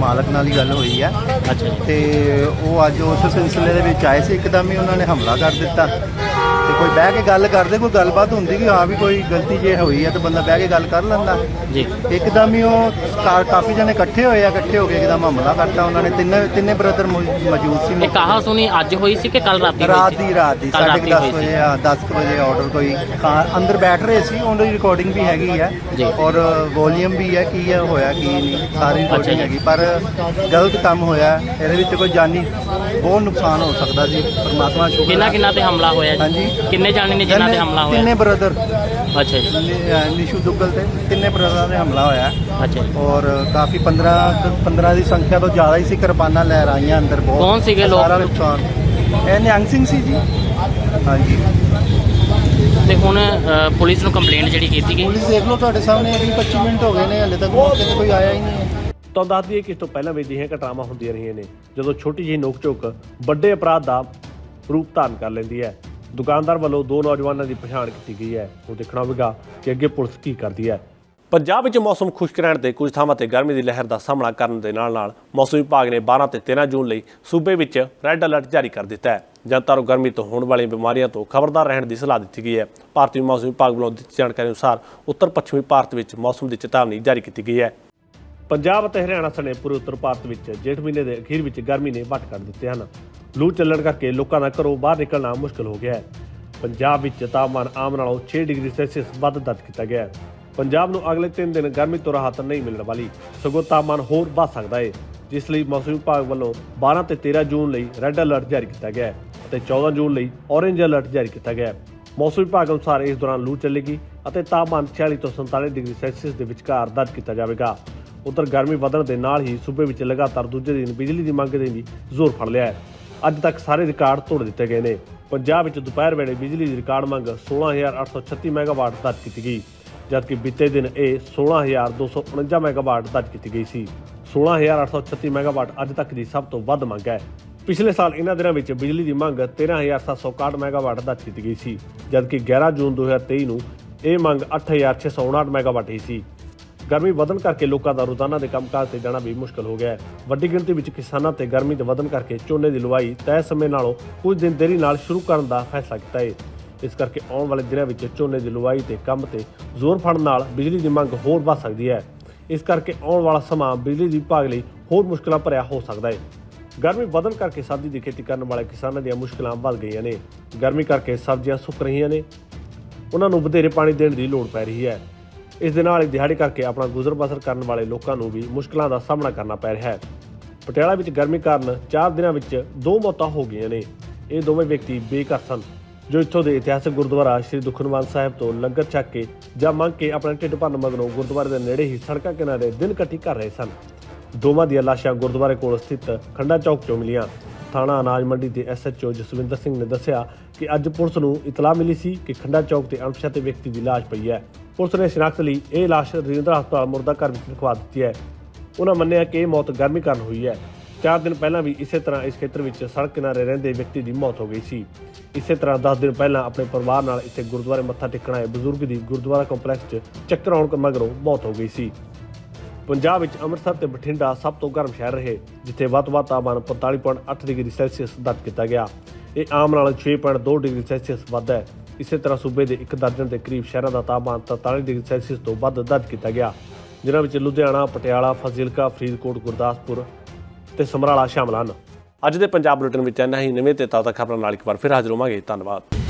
ਮਾਲਕ ਨਾਲ ਹੀ ਗੱਲ ਹੋਈ ਹੈ। ਅੱਛਾ ਤੇ ਉਹ ਅੱਜ ਉਸ ਸਿਲਸਿਲੇ ਦੇ ਵਿੱਚ ਆਏ ਸੀ ਇੱਕਦਮ ਹੀ ਉਹਨਾਂ ਨੇ ਹਮਲਾ ਕਰ ਦਿੱਤਾ। ਤੇ ਕੋਈ ਬਹਿ ਕੇ ਗੱਲ ਕਰਦੇ ਕੋਈ ਗੱਲਬਾਤ ਹੁੰਦੀ ਕਿ ਹਾਂ ਵੀ ਕੋਈ ਗਲਤੀ ਜੇ ਹੋਈ ਹੈ ਤਾਂ ਬੰਦਾ ਬਹਿ ਕੇ ਗੱਲ ਕਰ ਲੈਂਦਾ ਜੀ ਇੱਕਦਮ ਹੀ ਉਹ ਕਾ- ਕਾਫੀ ਜਣੇ ਇਕੱਠੇ ਹੋਏ ਆ ਇਕੱਠੇ ਹੋ ਕੇ ਇੱਕਦਮ ਹਮਲਾ ਕਰਤਾ ਉਹਨਾਂ ਨੇ ਤਿੰਨੇ ਤਿੰਨੇ ਬ੍ਰਦਰ ਮੌਜੂਦ ਸੀ ਇਹ ਕਹਾ ਸੁਣੀ ਅੱਜ ਹੋਈ ਸੀ ਕਿ ਕੱਲ ਰਾਤੀ ਹੋਈ ਰਾਤ ਸੀ? ਦੀ ਰਾਤ ਦੀ ਕੱਲ੍ਹ ਸਾਢੇ ਕੁ ਦਸ ਹੋਈ ਸੀ। ਵਜੇ ਆ 10 ਵਜੇ ਆਰਡਰ ਕੋਈ ਖਾ- ਅੰਦਰ ਬੈਠ ਰਹੇ ਸੀ ਉਹਨਾਂ ਦੀ ਰਿਕਾਰਡਿੰਗ ਵੀ ਹੈਗੀ ਜੀ। ਔਰ ਵੋਲੀਅਮ ਵੀ ਹੈ ਕੀ ਹੈ ਹੋਇਆ ਕੀ ਨਹੀਂ ਸਾਰੀ ਅੱਛਾ ਰਿਕਾਰਡਿੰਗ ਜੀ। ਹੈਗੀ ਪਰ ਗਲਤ ਕੰਮ ਹੋਇਆ ਇਹਦੇ ਵਿੱਚ ਕੋਈ ਜਾਨੀ ਬਹੁਤ ਨੁਕਸਾਨ ਹੋ ਸਕਦਾ ਸੀ ਪਰਮਾਤਮਾ ਸ਼ੁਕਰ ਕਿੰਨਾ। ਕਿੰਨਾ ਤੇ ਹਮਲਾ ਹੋਇਆ ਜੀ? ਹਾਂਜੀ। ਕਿੰਨੇ ਜਾਣੇ ਨੇ ਜਿਨ੍ਹਾਂ ਤੇ ਤਿੰਨੇ- ਹਮਲਾ ਤਿੰਨੇ ਹੋਇਆ ਬ੍ਰਦਰ ਅੱਛਾ ਜੀ। ਨਿਸ਼ੂ ਦੁੱਗਲ ਤੇ ਤਿੰਨੇ ਬ੍ਰਦਰਾਂ ਦੇ ਹਮਲਾ ਹੋਇਆ। ਅੱਛਾ ਜੀ। ਔਰ ਕਾਫੀ 15 15 ਦੀ ਸੰਖਿਆ ਤੋਂ ਜ਼ਿਆਦਾ ਹੀ ਸੀ ਕਿਰਪਾਨਾਂ ਲੈ ਆਈਆਂ ਅੰਦਰ ਬਹੁਤ। ਕੌਣ ਸੀਗੇ ਲੋਕ? ਸਾਰਾ ਨੁਕਸਾਨ। ਇਹ ਨਿਹੰਗ ਸਿੰਘ ਸੀ ਜੀ। ਹਾਂਜੀ। ਤੇ ਹੁਣ ਪੁਲਿਸ ਨੂੰ ਕੰਪਲੇਂਟ ਜਿਹੜੀ ਕੀਤੀ ਗਈ? ਪੁਲਿਸ ਦੇਖ ਲਓ ਤੁਹਾਡੇ ਸਾਹਮਣੇ ਅभी 25 ਮਿੰਟ ਹੋ ਗਏ ਨੇ ਹਲੇ ਤੱਕ ਮੌਕੇ ਤੇ ਕੋਈ ਆਇਆ ਹੀ ਨਹੀਂ ਹੈ। ਤਾਂ ਦੱਸ ਦਈਏ ਕਿ ਇਸ ਤੋਂ ਪਹਿਲਾਂ ਵੀ ਅਜਿਹੀਆਂ ਘਟਨਾਵਾਂ ਹੁੰਦੀਆਂ ਰਹੀਆਂ ਨੇ, ਜਦੋਂ ਛੋਟੀ ਜਿਹੀ ਨੋਕ-ਝੋਕ ਵੱਡੇ ਅਪਰਾਧ ਦਾ ਰੂਪ ਧਾਰਨ ਕਰ ਲੈਂਦੀ ਹੈ। ਦੁਕਾਨਦਾਰ ਵੱਲੋਂ ਦੋ ਨੌਜਵਾਨਾਂ ਦੀ ਪਛਾਣ ਕੀਤੀ ਗਈ ਹੈ। ਉਹ ਦੇਖਣਾ ਹੋਵੇਗਾ ਕਿ ਅੱਗੇ ਪੁਲਿਸ ਕੀ ਕਰਦੀ ਹੈ। ਪੰਜਾਬ ਵਿੱਚ ਮੌਸਮ ਖੁਸ਼ਕ ਰਹਿਣ ਤੇ ਕੁਝ ਥਾਵਾਂ ਤੇ ਗਰਮੀ ਦੀ ਲਹਿਰ ਦਾ ਸਾਹਮਣਾ ਕਰਨ ਦੇ ਨਾਲ-ਨਾਲ ਮੌਸਮ ਵਿਭਾਗ ਨੇ 12 ਤੇ 13 ਜੂਨ ਲਈ ਸੂਬੇ ਵਿੱਚ ਰੈੱਡ ਅਲਰਟ ਜਾਰੀ ਕਰ ਦਿੱਤਾ ਹੈ। ਜਨਤਾ ਨੂੰ ਗਰਮੀ ਤੋਂ ਹੋਣ ਵਾਲੀਆਂ ਬਿਮਾਰੀਆਂ ਤੋਂ ਖਬਰਦਾਰ ਰਹਿਣ ਦੀ ਸਲਾਹ ਦਿੱਤੀ ਗਈ ਹੈ। ਭਾਰਤੀ ਮੌਸਮ ਵਿਭਾਗ ਵੱਲੋਂ ਦਿੱਤੀ ਜਾਣਕਾਰੀ ਅਨੁਸਾਰ ਉੱਤਰ ਪੱਛਮੀ ਭਾਰਤ ਵਿੱਚ ਮੌਸਮ ਦੀ ਚੇਤਾਵਨੀ ਜਾਰੀ ਕੀਤੀ ਗਈ ਹੈ। ਪੰਜਾਬ ਅਤੇ ਹਰਿਆਣਾ ਸਣੇ ਪੂਰੇ ਉੱਤਰ ਭਾਰਤ ਵਿੱਚ ਜੇਠ ਮਹੀਨੇ ਦੇ ਅਖੀਰ ਵਿੱਚ ਗਰਮੀ ਨੇ ਵੱਟ ਕੱਢ ਦਿੱਤੇ ਹਨ। ਲੂ ਚੱਲਣ ਕਰਕੇ ਲੋਕਾਂ ਦਾ ਘਰੋਂ ਬਾਹਰ ਨਿਕਲਣਾ ਮੁਸ਼ਕਲ ਹੋ ਗਿਆ ਹੈ। ਪੰਜਾਬ ਵਿੱਚ ਤਾਪਮਾਨ ਆਮ ਨਾਲੋਂ 6 ਡਿਗਰੀ ਸੈਲਸੀਅਸ ਵੱਧ ਦਰਜ ਕੀਤਾ ਗਿਆ ਹੈ। ਪੰਜਾਬ ਨੂੰ ਅਗਲੇ 3 ਦਿਨ ਗਰਮੀ ਤੋਂ ਰਾਹਤ ਨਹੀਂ ਮਿਲਣ ਵਾਲੀ, ਸਗੋਂ ਤਾਪਮਾਨ ਹੋਰ ਵੱਧ ਸਕਦਾ ਹੈ। ਜਿਸ ਲਈ ਮੌਸਮ ਵਿਭਾਗ ਵੱਲੋਂ 12 ਤੇ 13 ਜੂਨ ਲਈ ਰੈੱਡ ਅਲਰਟ ਜਾਰੀ ਕੀਤਾ ਗਿਆ ਹੈ ਅਤੇ 14 ਜੂਨ ਲਈ ਔਰੇਂਜ ਅਲਰਟ ਜਾਰੀ ਕੀਤਾ ਗਿਆ ਹੈ। ਮੌਸਮ ਵਿਭਾਗ ਅਨੁਸਾਰ ਇਸ ਦੌਰਾਨ ਲੂ ਚੱਲੇਗੀ ਅਤੇ ਤਾਪਮਾਨ 46 ਤੋਂ 47 ਡਿਗਰੀ ਸੈਲਸੀਅਸ ਦੇ ਵਿਚਕਾਰ ਦਰਜ ਕੀਤਾ ਜਾਵੇਗਾ। ਉਧਰ ਗਰਮੀ ਵਧਣ ਦੇ ਨਾਲ ਹੀ ਸੂਬੇ ਵਿੱਚ ਲਗਾਤਾਰ ਦੂਜੇ ਦਿਨ ਬਿਜਲੀ ਦੀ ਮੰਗ ਦੇ ਵੀ ਜ਼ੋਰ ਫੜ ਲਿਆ ਹੈ। ਅੱਜ ਤੱਕ ਸਾਰੇ ਰਿਕਾਰਡ ਤੋੜ ਦਿੱਤੇ ਗਏ ਨੇ। ਪੰਜਾਬ ਵਿੱਚ ਦੁਪਹਿਰ ਵੇਲੇ ਬਿਜਲੀ ਦੀ ਰਿਕਾਰਡ ਮੰਗ 16836 ਮੈਗਾਵਾਟ ਦਰਜ ਕੀਤੀ ਗਈ, ਜਦਕਿ ਬੀਤੇ ਦਿਨ ਇਹ 16249 ਮੈਗਾਵਾਟ ਦਰਜ ਕੀਤੀ ਗਈ ਸੀ। 16836 ਮੈਗਾਵਾਟ ਅੱਜ ਤੱਕ ਦੀ ਸਭ ਤੋਂ ਵੱਧ ਮੰਗ ਹੈ। ਪਿਛਲੇ ਸਾਲ ਇਹਨਾਂ ਦਿਨਾਂ ਵਿੱਚ ਬਿਜਲੀ ਦੀ ਮੰਗ 13761 ਮੈਗਾਵਾਟ ਦਰਜ ਕੀਤੀ ਗਈ ਸੀ, ਜਦਕਿ 11 ਜੂਨ 2023 ਨੂੰ ਇਹ ਮੰਗ 8659 ਮੈਗਾਵਾਟ ਹੀ ਸੀ। ਗਰਮੀ ਵਧਣ ਕਰਕੇ ਲੋਕਾਂ ਦਾ ਰੋਜ਼ਾਨਾ ਦੇ ਕੰਮਕਾਜ ਤੇ ਜਾਣਾ ਵੀ ਮੁਸ਼ਕਲ ਹੋ ਗਿਆ ਹੈ। ਵੱਡੀ ਗਿਣਤੀ ਵਿੱਚ ਕਿਸਾਨਾਂ ਤੇ ਗਰਮੀ ਦੇ ਵਧਣ ਕਰਕੇ ਝੋਨੇ ਦੀ ਲਵਾਈ ਤੈਅ ਸਮੇਂ ਨਾਲੋਂ ਕੁਝ ਦਿਨ ਦੇਰੀ ਨਾਲ ਸ਼ੁਰੂ ਕਰਨ ਦਾ ਫੈਸਲਾ ਕੀਤਾ ਹੈ। ਇਸ ਕਰਕੇ ਆਉਣ ਵਾਲੇ ਦਿਨਾਂ ਵਿੱਚ ਝੋਨੇ ਦੀ ਲਵਾਈ ਤੇ ਕੰਮ ਤੇ ਜ਼ੋਰ ਫੜਨ ਨਾਲ ਬਿਜਲੀ ਦੀ ਮੰਗ ਹੋਰ ਵੱਧ ਸਕਦੀ ਹੈ। ਇਸ ਕਰਕੇ ਆਉਣ ਵਾਲਾ ਸਮਾਂ ਬਿਜਲੀ ਦੀ ਵਿਭਾਗ ਲਈ ਹੋਰ ਮੁਸ਼ਕਲਾਂ ਭਰਿਆ ਹੋ ਸਕਦਾ ਹੈ। ਗਰਮੀ ਵਧਣ ਕਰਕੇ ਸਬਜ਼ੀ ਦੀ ਖੇਤੀ ਕਰਨ ਵਾਲੇ ਕਿਸਾਨਾਂ ਦੀਆਂ ਮੁਸ਼ਕਲਾਂ ਵੱਧ ਗਈਆਂ ਨੇ। ਗਰਮੀ ਕਰਕੇ ਸਬਜ਼ੀਆਂ ਸੁੱਕ ਰਹੀਆਂ ਨੇ। ਉਹਨਾਂ ਨੂੰ ਵਧੇਰੇ ਪਾਣੀ ਦੇਣ ਦੀ ਲੋੜ ਪੈ ਰਹੀ ਹੈ। ਇਸ ਦੇ ਨਾਲ ਹੀ ਦਿਹਾੜੀ ਕਰਕੇ ਆਪਣਾ ਗੁਜ਼ਰ ਬਸਰ ਕਰਨ ਵਾਲੇ ਲੋਕਾਂ ਨੂੰ ਵੀ ਮੁਸ਼ਕਲਾਂ ਦਾ ਸਾਹਮਣਾ ਕਰਨਾ ਪੈ ਰਿਹਾ ਹੈ। ਪਟਿਆਲਾ ਵਿੱਚ ਗਰਮੀ ਕਾਰਨ 4 ਦਿਨਾਂ ਵਿੱਚ ਦੋ ਮੌਤਾਂ ਹੋ ਗਈਆਂ ਨੇ। ਇਹ ਦੋਵੇਂ ਵਿਅਕਤੀ ਬੇਘਰ ਸਨ, ਜੋ ਇੱਥੋਂ ਦੇ ਇਤਿਹਾਸਕ ਗੁਰਦੁਆਰਾ ਸ੍ਰੀ ਦੁਖਨਿਵਾਰਨ ਸਾਹਿਬ ਤੋਂ ਲੰਗਰ ਛਕ ਕੇ ਜਾਂ ਮੰਗ ਕੇ ਆਪਣਾ ਢਿੱਡ ਭਰਨ ਮਗਰੋਂ ਗੁਰਦੁਆਰੇ ਦੇ ਨੇੜੇ ਹੀ ਸੜਕਾਂ ਕਿਨਾਰੇ ਦਿਨ ਕੱਟੀ ਕਰ ਰਹੇ ਸਨ। ਦੋਵਾਂ ਦੀਆਂ ਲਾਸ਼ਾਂ ਗੁਰਦੁਆਰੇ ਕੋਲ ਸਥਿਤ ਖੰਡਾ ਚੌਕ 'ਚੋਂ ਮਿਲੀਆਂ। ਥਾਣਾ ਅਨਾਜ ਮੰਡੀ ਦੇ ਐਸਐਚਓ ਜਸਵਿੰਦਰ ਸਿੰਘ ਨੇ ਦੱਸਿਆ ਕਿ ਅੱਜ ਪੁਲਿਸ ਨੂੰ ਇਤਲਾਹ ਮਿਲੀ ਸੀ ਕਿ ਖੰਡਾ ਚੌਕ ਤੇ ਅਣਪਛਾਤੇ ਵਿਅਕਤੀ ਦੀ ਲਾਸ਼ ਪਈ ਹੈ। ਪੁਲਿਸ ਨੇ ਸ਼ਨਾਖਤ ਲਈ ਇਹ ਲਾਸ਼ ਰਜਿੰਦਰਾ ਹਸਪਤਾਲ ਮੁਰਦਾ ਘਰ ਵਿੱਚ ਰਖਵਾ ਦਿੱਤੀ ਹੈ। ਉਹਨਾਂ ਮੰਨਿਆ ਕਿ ਇਹ ਮੌਤ ਗਰਮੀ ਕਾਰਨ ਹੋਈ ਹੈ। ਚਾਰ ਦਿਨ ਪਹਿਲਾਂ ਵੀ ਇਸੇ ਤਰ੍ਹਾਂ ਇਸ ਖੇਤਰ ਵਿੱਚ ਸੜਕ ਕਿਨਾਰੇ ਰਹਿੰਦੇ ਵਿਅਕਤੀ ਦੀ ਮੌਤ ਹੋ ਗਈ ਸੀ। ਇਸੇ ਤਰ੍ਹਾਂ 10 ਦਿਨ ਪਹਿਲਾਂ ਆਪਣੇ ਪਰਿਵਾਰ ਨਾਲ ਇੱਥੇ ਗੁਰਦੁਆਰੇ ਮੱਥਾ ਟੇਕਣ ਆਏ ਬਜ਼ੁਰਗ ਦੀ ਗੁਰਦੁਆਰਾ ਕੰਪਲੈਕਸ 'ਚ ਚੱਕਰ ਆਉਣ ਮਗਰੋਂ ਮੌਤ ਹੋ ਗਈ ਸੀ। ਪੰਜਾਬ ਵਿੱਚ ਅੰਮ੍ਰਿਤਸਰ ਤੇ ਬਠਿੰਡਾ ਸਭ ਤੋਂ ਗਰਮ ਸ਼ਹਿਰ ਰਹੇ, ਜਿੱਥੇ ਵੱਧ ਵੱਧ ਤਾਪਮਾਨ 45.8 ਡਿਗਰੀ ਸੈਲਸੀਅਸ ਦਰਜ ਕੀਤਾ ਗਿਆ। ਇਹ ਆਮ ਨਾਲੋਂ 6.2 ਡਿਗਰੀ ਸੈਲਸੀਅਸ ਵੱਧ ਹੈ। ਇਸੇ ਤਰ੍ਹਾਂ ਸੂਬੇ ਦੇ ਇੱਕ ਦਰਜਨ ਦੇ ਕਰੀਬ ਸ਼ਹਿਰਾਂ ਦਾ ਤਾਪਮਾਨ 43 ਡਿਗਰੀ ਸੈਲਸੀਅਸ ਤੋਂ ਵੱਧ ਦਰਜ ਕੀਤਾ ਗਿਆ। ਜਿਨ੍ਹਾਂ ਵਿੱਚ ਲੁਧਿਆਣਾ, ਪਟਿਆਲਾ, ਫਾਜ਼ਿਲਕਾ, ਫਰੀਦਕੋਟ, ਗੁਰਦਾਸਪੁਰ ਤੇ ਸਮਰਾਲਾ ਸ਼ਾਮਲ ਹਨ। ਅੱਜ ਦੇ ਪੰਜਾਬ ਬੁਲੇਟਿਨ ਵਿੱਚ ਇੰਨਾ ਹੀ ਨਵੇਂ ਤੇ ਤਾਜ਼ਾ ਖਬਰਾਂ ਨਾਲ ਇੱਕ ਵਾਰ ਫਿਰ ਹਾਜ਼ਰ ਹੋਵਾਂਗੇ। ਧੰਨਵਾਦ।